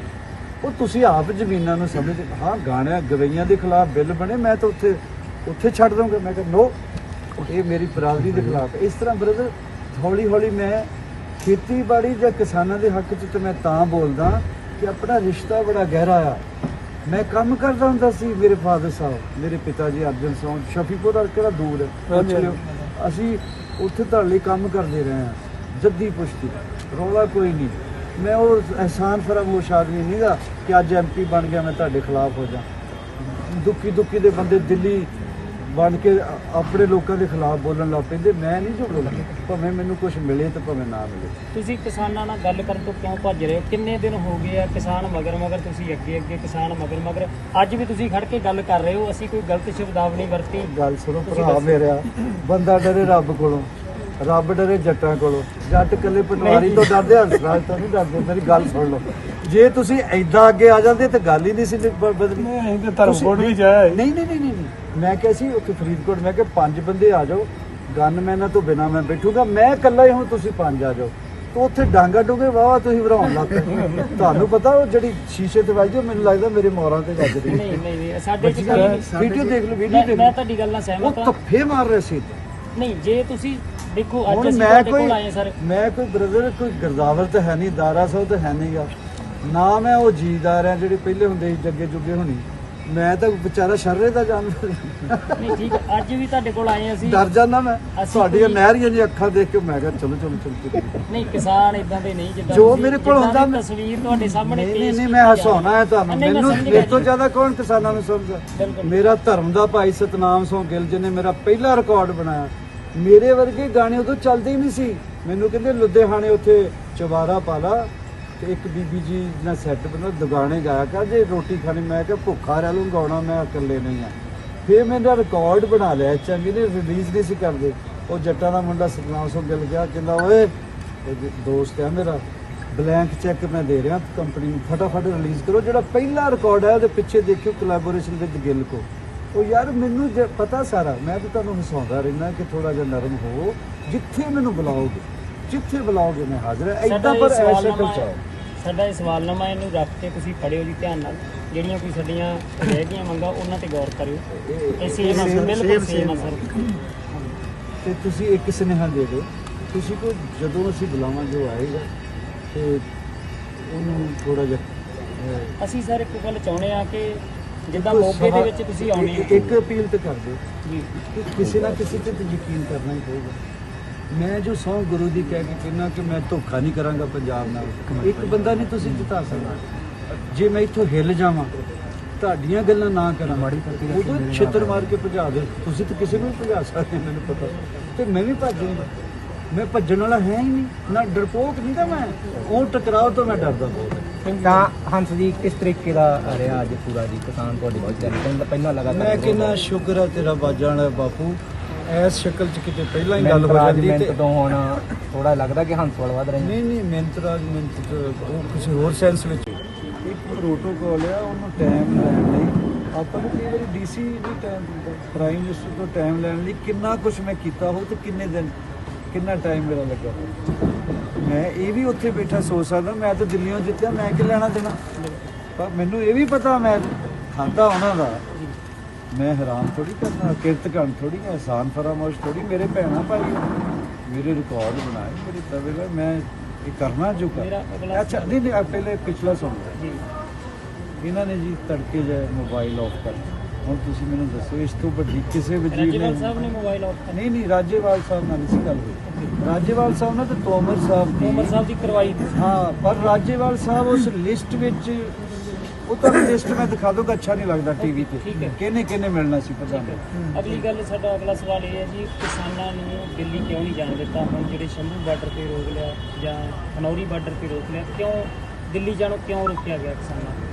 Speaker 3: ਉਹ ਤੁਸੀਂ ਆਪ ਜ਼ਮੀਨਾਂ ਨੂੰ ਸਮਝਦੇ, ਹਾਂ, ਗਾਣਿਆਂ, ਗਵਈਆਂ ਦੇ ਖਿਲਾਫ ਬਿੱਲ ਬਣੇ, ਮੈਂ ਤਾਂ ਉੱਥੇ ਉੱਥੇ ਛੱਡ ਦਊਂਗਾ। ਮੈਂ ਕਿਹਾ, ਨੋ, ਇਹ ਮੇਰੀ ਬਰਾਦਰੀ ਦੇ ਖਿਲਾਫ ਇਸ ਤਰ੍ਹਾਂ ਬ੍ਰਦਰ ਹੌਲੀ ਹੌਲੀ ਮੈਂ ਖੇਤੀਬਾੜੀ ਜਾਂ ਕਿਸਾਨਾਂ ਦੇ ਹੱਕ 'ਚ ਤੇ ਮੈਂ ਤਾਂ ਬੋਲਦਾ ਕਿ ਆਪਣਾ ਰਿਸ਼ਤਾ ਬੜਾ ਗਹਿਰਾ ਆ। ਮੈਂ ਕੰਮ ਕਰਦਾ ਹੁੰਦਾ ਸੀ ਮੇਰੇ ਫਾਦਰ ਸਾਹਿਬ, ਮੇਰੇ ਪਿਤਾ ਜੀ ਅਰਜਨ ਸਿੰਘ ਸ਼ਫੀਪੁਰ ਦਾ ਕਿਹੜਾ ਦੂਰ ਹੈ? ਅਸੀਂ ਉੱਥੇ ਤੁਹਾਡੇ ਲਈ ਕੰਮ ਕਰਦੇ ਰਹੇ ਹਾਂ। ਜੱਦੀ ਪੁਸ਼ਤੀ, ਰੌਲਾ ਕੋਈ ਨਹੀਂ। ਮੈਂ ਉਹ ਅਹਿਸਾਨ ਫਰਾਮੋਸ਼ ਆਦਮੀ ਨਹੀਂਗਾ ਕਿ ਅੱਜ ਐਮਪੀ ਬਣ ਗਿਆ ਮੈਂ ਤੁਹਾਡੇ ਖਿਲਾਫ ਹੋ ਜਾ। ਦੁੱਖੀ ਦੁੱਖੀ ਦੇ ਬੰਦੇ ਦਿੱਲੀ ਬਣ ਕੇ ਆਪਣੇ ਲੋਕਾਂ ਦੇ ਖਿਲਾਫ ਬੋਲਣ ਲੱਗ ਪੈਂਦੇ। ਮੈਂ ਨਹੀਂ ਜੋ ਬੋਲਦਾ ਭਾਵੇਂ ਮੈਨੂੰ ਕੁਝ ਮਿਲੇ ਤੇ ਭਾਵੇਂ ਨਾ ਮਿਲੇ।
Speaker 2: ਤੁਸੀਂ ਕਿਸਾਨਾਂ ਨਾਲ ਗੱਲ ਕਰਨ ਤੋਂ ਕਿਉਂ ਭੱਜ ਰਹੇ ਹੋ? ਕਿੰਨੇ ਦਿਨ ਹੋ ਗਏ ਆ ਕਿਸਾਨ ਮਗਰ ਮਗਰ ਤੁਸੀਂ ਅੱਗੇ ਅੱਗੇ ਕਿਸਾਨ ਮਗਰ ਮਗਰ? ਅੱਜ ਵੀ ਤੁਸੀਂ ਖੜ ਕੇ ਗੱਲ ਕਰ ਰਹੇ ਹੋ। ਅਸੀਂ ਕੋਈ ਗਲਤ ਸ਼ਬਦਾਵਲੀ ਵਰਤੀ।
Speaker 3: ਗੱਲ ਸੁਣੋ ਭਰਾ। ਮੇਰਿਆ ਬੰਦਾ ਡਰੇ ਰੱਬ ਕੋਲੋਂ। ਰੱਬ ਡਰੇ ਜੱਟਾਂ ਕੋਲੋਂ। ਜੱਟ ਕੱਲੇ ਪਟਵਾਰੀ ਤੋਂ ਡਰਦੇ ਹੰਸਰਾਜ ਤੋਂ ਨਹੀਂ ਡਰਦੇ। ਮੇਰੀ ਗੱਲ ਸੁਣ ਲਓ। ਜੇ ਤੁਸੀਂ ਐਦਾਂ ਅੱਗੇ ਆ ਜਾਂਦੇ ਤੇ ਗੱਲ ਹੀ ਨਹੀਂ ਸੀ ਬ- ਬਦਲਣੀ
Speaker 4: ਨਹੀਂ ਤੇ ਧਰਮਕੋਟ ਵੀ ਜਾਇਆ
Speaker 3: ਨਹੀਂ ਨਹੀਂ ਨਹੀਂ ਨਹੀਂ। ਮੈਂ ਕਿਹਾ ਸੀ ਉੱਥੇ ਫਰੀਦਕੋਟ ਮੈਂ ਕਿਹਾ ਪੰਜ ਬੰਦੇ ਆ ਜਾਓ। ਗਨਮੈਨਾਂ ਤੋਂ ਬਿਨਾ ਮੈਂ ਬੈਠੂਗਾ। ਮੈਂ ਇਕੱਲਾ ਹੀ ਹੁਣ ਤੁਸੀਂ ਪੰਜ ਆ ਜਾਓ। ਤੋ ਉੱਥੇ ਡਾਂਗਾ ਡੂਗੇ ਵਾਵਾ ਤੁਸੀਂ ਵਰਾਉਣ ਲੱਗ ਪਏ। ਤੁਹਾਨੂੰ ਪਤਾ ਉਹ ਜਿਹੜੀ ਸ਼ੀਸ਼ੇ ਤੇ ਵੱਜਦੀ ਉਹ ਮੈਨੂੰ ਲੱਗਦਾ ਮੇਰੇ ਮੋਰਾਂ ਤੇ ਵੱਜ ਰਹੀ
Speaker 2: ਨਹੀਂ ਨਹੀਂ ਨਹੀਂ। ਸਾਡੇ ਚ।
Speaker 3: ਵੀਡੀਓ ਦੇਖ ਲਓ ਵੀਡੀਓ
Speaker 2: ਮੈਂ
Speaker 3: ਦੇਖ
Speaker 2: ਮੈਂ ਤੁਹਾਡੀ ਗੱਲ ਨਾਲ
Speaker 3: ਉਹ
Speaker 2: ਸਹਿਮਤ ਹਾਂ।
Speaker 3: ਧੱਫੇ ਮਾਰ ਰਹੇ ਸੀ
Speaker 2: ਨਹੀਂ ਜੇ ਤੁਸੀਂ ਦੇਖੋ ਅੱਜ
Speaker 3: ਹੁਣ
Speaker 2: ਅਸੀਂ
Speaker 3: ਮੈਂ
Speaker 2: ਤੁਹਾਡੇ
Speaker 3: ਕੋਈ
Speaker 2: ਕੋਲ ਆਏ ਹਾਂ ਸਰ।
Speaker 3: ਮੈਂ ਕੋਈ ਬ੍ਰਦਰ ਕੋਈ ਗਰਦਾਵਰ ਤਾਂ ਹੈ ਨਹੀਂ ਦਾਰਾ ਸਾਹਿਬ ਤਾਂ ਹੈ ਨਹੀਂਗਾ। ਨਾ ਮੈਂ ਉਹ ਜੀਦਾਰ ਆ ਜਿਹੜੇ ਪਹਿਲੇ ਹੁੰਦੇ ਸੀ ਜੱਗੇ ਜੁੱਗੇ ਹੋਣੀ। ਮੈਂ ਤਾਂ ਵਿਚਾਰਾ ਸ਼ਰਰੇ ਦਾ ਜਾਨਵਰ
Speaker 2: ਨਹੀਂ ਠੀਕ ਹੈ, ਅੱਜ ਵੀ ਤੁਹਾਡੇ ਕੋਲ ਆਏ ਅਸੀਂ।
Speaker 3: ਡਰ ਜਾਂਦਾ ਮੈਂ।
Speaker 2: ਅਸੀਂ
Speaker 3: ਤੁਹਾਡੀਆਂ
Speaker 2: ਕੋਈ-
Speaker 3: ਨਹਿਰੀਆਂ ਜੀ ਅੱਖਾਂ ਦੇਖ ਕੇ ਮੈਂ ਕਿਹਾ ਚਲੋ ਚਲੋ ਚਲੋ ਚਲੋ
Speaker 2: ਨਹੀਂ ਕਿਸਾਨ ਇਦਾਂ ਦੇ ਨਹੀਂ ਜਿੱਦਾਂ
Speaker 3: ਜੋ
Speaker 2: ਤੁਸੀਂ-
Speaker 3: ਮੇਰੇ ਕੋਲ
Speaker 2: ਜਿੱਦਾਂ
Speaker 3: ਹੁੰਦਾ
Speaker 2: ਦੀ
Speaker 3: ਮੈਂ-
Speaker 2: ਤਸਵੀਰ ਤੁਹਾਡੇ ਸਾਹਮਣੇ
Speaker 3: ਨਹੀਂ
Speaker 2: ਪੇਸ਼
Speaker 3: ਨਹੀਂ ਨਹੀਂ
Speaker 2: ਕੀਤੀ
Speaker 3: ਮੈਂ ਹਸਾਉਣਾ ਹੈ ਤੁਹਾਨੂੰ।
Speaker 2: ਨਹੀਂ, ਮੈਂ
Speaker 3: ਮੈਨੂੰ
Speaker 2: ਸਮਝ
Speaker 3: ਮੇਰੇ ਤੋਂ
Speaker 2: ਜੀ।
Speaker 3: ਜ਼ਿਆਦਾ ਕੌਣ ਕਿਸਾਨਾਂ ਨੂੰ ਸਮਝਦਾ?
Speaker 2: ਬਿਲਕੁਲ।
Speaker 3: ਮੇਰਾ ਧਰਮ ਦਾ ਭਾਈ ਸਤਨਾਮ ਸਿੰਘ ਗਿੱਲ ਜੀ ਨੇ ਮੇਰਾ ਪਹਿਲਾ ਰਿਕਾਰਡ ਬਣਾਇਆ। ਮੇਰੇ ਵਰਗੇ ਗਾਣੇ ਉਦੋਂ ਚੱਲਦੇ ਹੀ ਨਹੀਂ ਸੀ। ਮੈਨੂੰ ਕਹਿੰਦੇ, ਲੁਧਿਆਣੇ ਉੱਥੇ ਚਵਾਰਾ ਪਾਲਾ ਤੇ ਇੱਕ ਬੀਬੀ ਜੀ ਨਾਲ ਸੈੱਟ ਬਣਾ, ਦੁਗਾਣੇ ਗਾਇਆ ਕਰ, ਜੇ ਰੋਟੀ ਖਾਣੀ। ਮੈਂ ਕਿਹਾ, ਭੁੱਖਾ ਰਹਿ ਲੂੰ, ਗਾਉਣਾ, ਮੈਂ ਇਕੱਲੇ ਨਹੀਂ ਆ। ਫਿਰ ਮੇਰਾ ਰਿਕਾਰਡ ਬਣਾ ਲਿਆ, ਚੰਗੀ ਨੇ ਰਿਲੀਜ਼ ਨਹੀਂ ਸੀ ਕਰਦੇ। ਉਹ ਜੱਟਾਂ ਦਾ ਮੁੰਡਾ ਸਤਨਾਮ ਸਿੰਘ ਗਿੱਲ ਗਿਆ, ਕਹਿੰਦਾ, ਓਏ ਦੋਸਤ ਹੈ ਮੇਰਾ ਬਲੈਂਕ ਚੈੱਕ ਮੈਂ ਦੇ ਰਿਹਾ ਕੰਪਨੀ ਨੂੰ ਫਟਾਫਟ ਰਿਲੀਜ਼ ਕਰੋ। ਜਿਹੜਾ ਪਹਿਲਾ ਰਿਕਾਰਡ ਹੈ ਉਹਦੇ ਪਿੱਛੇ ਦੇਖਿਓ ਕੋਲੈਬੋਰੇਸ਼ਨ ਵਿਦ ਗਿੱਲ ਕੋ। ਉਹ ਯਾਰ ਮੈਨੂੰ ਪਤਾ ਸਾਰਾ ਮੈਂ ਤਾਂ ਤੁਹਾਨੂੰ ਹਸਾਉਂਦਾ ਰਹਿਣਾ ਕਿ ਥੋੜਾ ਜਿਹਾ ਨਰਮ ਹੋ ਜਿੱਥੇ ਮੈਨੂੰ ਬੁਲਾਓਗੇ ਜਿੱਥੇ ਬੁਲਾਓਗੇ ਮੈਂ ਹਾਜ਼ਰ ਹਾਂ। ਇਦਾਂ ਪਰ ਐਸੇ
Speaker 2: ਸਵਾਲਨਾਮਾ
Speaker 3: ਕਰ
Speaker 2: ਹੈ-
Speaker 3: ਚਾਓ
Speaker 2: ਸਾਡਾ ਇਹ ਸਵਾਲਨਾਮਾ ਇਹਨੂੰ ਰੱਖ ਕੇ ਤੁਸੀਂ ਪੜਿਓ ਜੀ ਧਿਆਨ ਨਾਲ। ਜਿਹੜੀਆਂ ਕੋਈ ਸਾਡੀਆਂ ਰਹਿ ਗਈਆਂ ਮੰਗਾਂ ਉਹਨਾਂ ਤੇ ਗੌਰ ਕਰਿਓ। ਇਹ ਸੇਮ ਆ ਸਰ, ਬਿਲਕੁਲ ਸੇਮ ਆ ਸਰ
Speaker 3: ਤੇ ਤੁਸੀਂ ਇੱਕ ਸੁਨੇਹਾ ਦੇ ਦਿਓ ਤੁਸੀਂ ਕੋ ਜਦੋਂ ਅਸੀਂ ਬੁਲਾਵਾਂਗੇ ਉਹ ਆਏਗਾ ਤੇ ਉਹਨੂੰ ਥੋੜਾ ਜਿਹਾ
Speaker 2: ਅਸੀਂ ਸਰ ਇੱਕ ਗੱਲ ਚਾਹੁੰਦੇ ਆ ਕਿ ਜਿੱਦਾਂ ਮੌਕੇ ਦੇ ਵਿੱਚ ਤੁਸੀਂ ਆਉਣੇ
Speaker 3: ਇੱਕ- ਇੱਕ ਅਪੀਲ ਤੇ ਕਰ ਦਿਓ
Speaker 2: ਜੀ।
Speaker 3: ਕਿ ਕਿਸੇ ਨਾ ਕਿਸੇ ਤੇ ਤਾਂ ਯਕੀਨ ਕਰਨਾ ਹੀ ਪਊਗਾ। ਮੈਂ ਜੋ ਸੌ ਗੁਰੂ ਦੀ ਕਹਿ ਕੇ ਕਹਿੰਦਾ ਕਿ ਮੈਂ ਧੋਖਾ ਨਹੀਂ ਕਰਾਂਗਾ ਪੰਜਾਬ ਨਾਲ ਇੱਕ ਬੰਦਾ ਨਹੀਂ ਤੁਸੀਂ ਜਿਤਾ ਸਕਦਾ। ਜੇ ਮੈਂ ਇੱਥੋਂ ਹਿੱਲ ਜਾਵਾਂ ਤੁਹਾਡੀਆਂ ਗੱਲਾਂ ਨਾ ਕਰਾਂ ਉਦੋਂ ਛਿੱਤਰ ਮਾਰ ਕੇ ਭਜਾ ਦੇ ਤੁਸੀਂ ਤਾਂ ਕਿਸੇ ਨੂੰ ਵੀ ਭਜਾ ਸਕਦੇ ਹੋ, ਮੈਨੂੰ ਪਤਾ। ਤੇ ਮੈਂ ਵੀ ਭੱਜੂਗਾ ਮੈਂ ਭੱਜਣ ਵਾਲਾ ਹੈ ਹੀ ਨਹੀਂ ਨਾ ਡਰਪੋਕ ਨਹੀਂ ਤਾਂ ਮੈਂ। ਉਹ ਟਕਰਾਓ ਤੋਂ ਮੈਂ ਡਰਦਾ ਬਹੁਤ।
Speaker 1: ਤਾਂ ਹੰਸ ਜੀ ਕਿਸ ਤਰੀਕੇ ਦਾ ਰਿਹਾ ਅੱਜ ਪੂਰਾ ਜੀ ਕਿਸਾਨ ਤੁਹਾਡੇ ਕੋਲ ਚੱਲ ਪਹਿਲਾਂ ਲਗਾਤਾਰ
Speaker 3: ਮੈਂ ਕਿੰਨਾ ਸ਼ੁਕਰ ਆ ਤੇਰਾ ਬਾਜਾਂ ਵਾਲਾ ਬਾਪੂ। ਐਸ ਸ਼ਕਲ ਚ ਕਿਤੇ ਪਹਿਲਾਂ ਹੀ ਗੱਲ ਹੋ ਜਾਂਦੀ ਤੇ
Speaker 1: ਤੋਂ ਹੁਣ ਥੋੜਾ ਲੱਗਦਾ ਕਿ ਹੰਸ ਵਾਲ ਵੱਧ ਰਹੇ
Speaker 3: ਨਹੀਂ ਨਹੀਂ ਮਿਹਨਤ ਰਾਜ ਮਿਹਨਤ ਤਾਂ ਉਹ ਕਿਸੇ ਹੋਰ ਸੈਂਸ ਵਿੱਚ। ਇੱਕ ਪ੍ਰੋਟੋਕਾਲ ਆ ਉਹਨੂੰ ਟਾਈਮ ਲੈਣ ਲਈ। ਆਪਾਂ ਨੂੰ ਕਈ ਵਾਰੀ ਡੀਸੀ ਵੀ ਟਾਈਮ ਦਿੰਦਾ। ਪ੍ਰਾਈਮ ਮਿਨਿਸਟਰ ਤੋਂ ਟਾਈਮ ਲੈਣ ਲਈ ਕਿੰਨਾ ਕੁਝ ਮੈਂ ਕੀਤਾ ਹੋ ਤੇ ਕਿੰਨੇ ਦਿਨ ਕਿੰਨਾ ਟਾਈਮ ਮੇਰਾ ਲੱਗਾ ਮੈਂ ਇਹ ਵੀ ਉੱਥੇ ਬੈਠਾ ਸੋਚ ਸਕਦਾ ਮੈਂ ਤਾਂ ਦਿੱਲੀੋਂ ਜਿੱਤਿਆ ਮੈਂ ਕਿ ਲੈਣਾ ਦੇਣਾ? ਪਰ ਮੈਨੂੰ ਇਹ ਵੀ ਪਤਾ ਮੈਂ ਖਾਂਦਾ ਉਹਨਾਂ ਦਾ। ਮੈਂ ਹੈਰਾਨ ਥੋੜੀ ਕਰਨਾ ਕਿਰਤ ਕਰਨ ਥੋੜੀ ਆਸਾਨ ਫਰਾਮੋਸ਼ ਥੋੜੀ ਮੇਰੇ ਭੈਣਾ ਭਾਈ ਮੇਰੇ ਰਿਕਾਰਡ ਬਣਾਏ ਮੇਰੇ ਤਵੇ ਮੈਂ ਇਹ ਕਰਨਾ ਜੋ ਕਰ ਅੱਛਾ ਨਹੀਂ ਨਹੀਂ ਪਹਿਲੇ ਪਿਛਲਾ ਸੁਣ।
Speaker 2: ਜੀ।
Speaker 3: ਇਹਨਾਂ ਨੇ ਜੀ ਤੜਕੇ ਜੇ ਮੋਬਾਈਲ ਆਫ ਕਰ ਹੁਣ ਤੁਸੀਂ ਮੈਨੂੰ ਦੱਸੋ ਇਸ ਤੋਂ ਵੱਡੀ ਕਿਸੇ ਵਜ਼ੀਰ
Speaker 2: ਰਾਜੇਵਾਲ
Speaker 3: ਨੇ
Speaker 2: ਸਾਹਿਬ ਨੇ ਮੋਬਾਈਲ ਆਫ
Speaker 3: ਨਹੀਂ ਨਹੀਂ ਰਾਜੇਵਾਲ ਸਾਹਿਬ ਨਾਲ ਨਹੀਂ ਸੀ ਗੱਲ ਹੋਈ। ਰਾਜੇਵਾਲ ਸਾਹਿਬ ਨਾਲ ਤੇ ਤੋਮਰ ਸਾਹਿਬ ਦੀ
Speaker 2: ਉਮਰ ਸਾਹਿਬ ਦੀ ਕਰਵਾਈ
Speaker 3: ਹਾਂ ਪਰ ਰਾਜੇਵਾਲ ਸਾਹਿਬ ਉਸ ਲਿਸਟ ਵਿੱਚ ਉਹ ਤਾਂ ਲਿਸਟ ਮੈਂ ਦਿਖਾ ਦੂੰਗਾ ਅੱਛਾ ਨਹੀਂ ਲੱਗਦਾ ਟੀਵੀ ਤੇ। ਕਿਹਨੇ ਕਿਹਨੇ ਮਿਲਣਾ ਸੀ ਪ੍ਰਧਾਨ?
Speaker 2: ਅਗਲੀ ਗੱਲ ਸਾਡਾ ਅਗਲਾ ਸਵਾਲ ਇਹ ਹੈ ਜੀ ਕਿਸਾਨਾਂ ਨੂੰ ਦਿੱਲੀ ਕਿਉਂ ਨਹੀਂ ਜਾਣ ਦਿੱਤਾ? ਹੁਣ ਜਿਹੜੇ ਸ਼ੰਭੂ ਬਾਰਡਰ ਤੇ ਰੋਕ ਲਿਆ ਜਾਂ ਖਨੌਰੀ ਬਾਰਡਰ ਤੇ ਰੋਕ ਲਿਆ ਕਿਉਂ ਦਿੱਲੀ ਜਾਣੋਂ ਕਿਉਂ ਰੋਕਿਆ ਗਿਆ ਕਿਸਾਨਾਂ ਨੂੰ?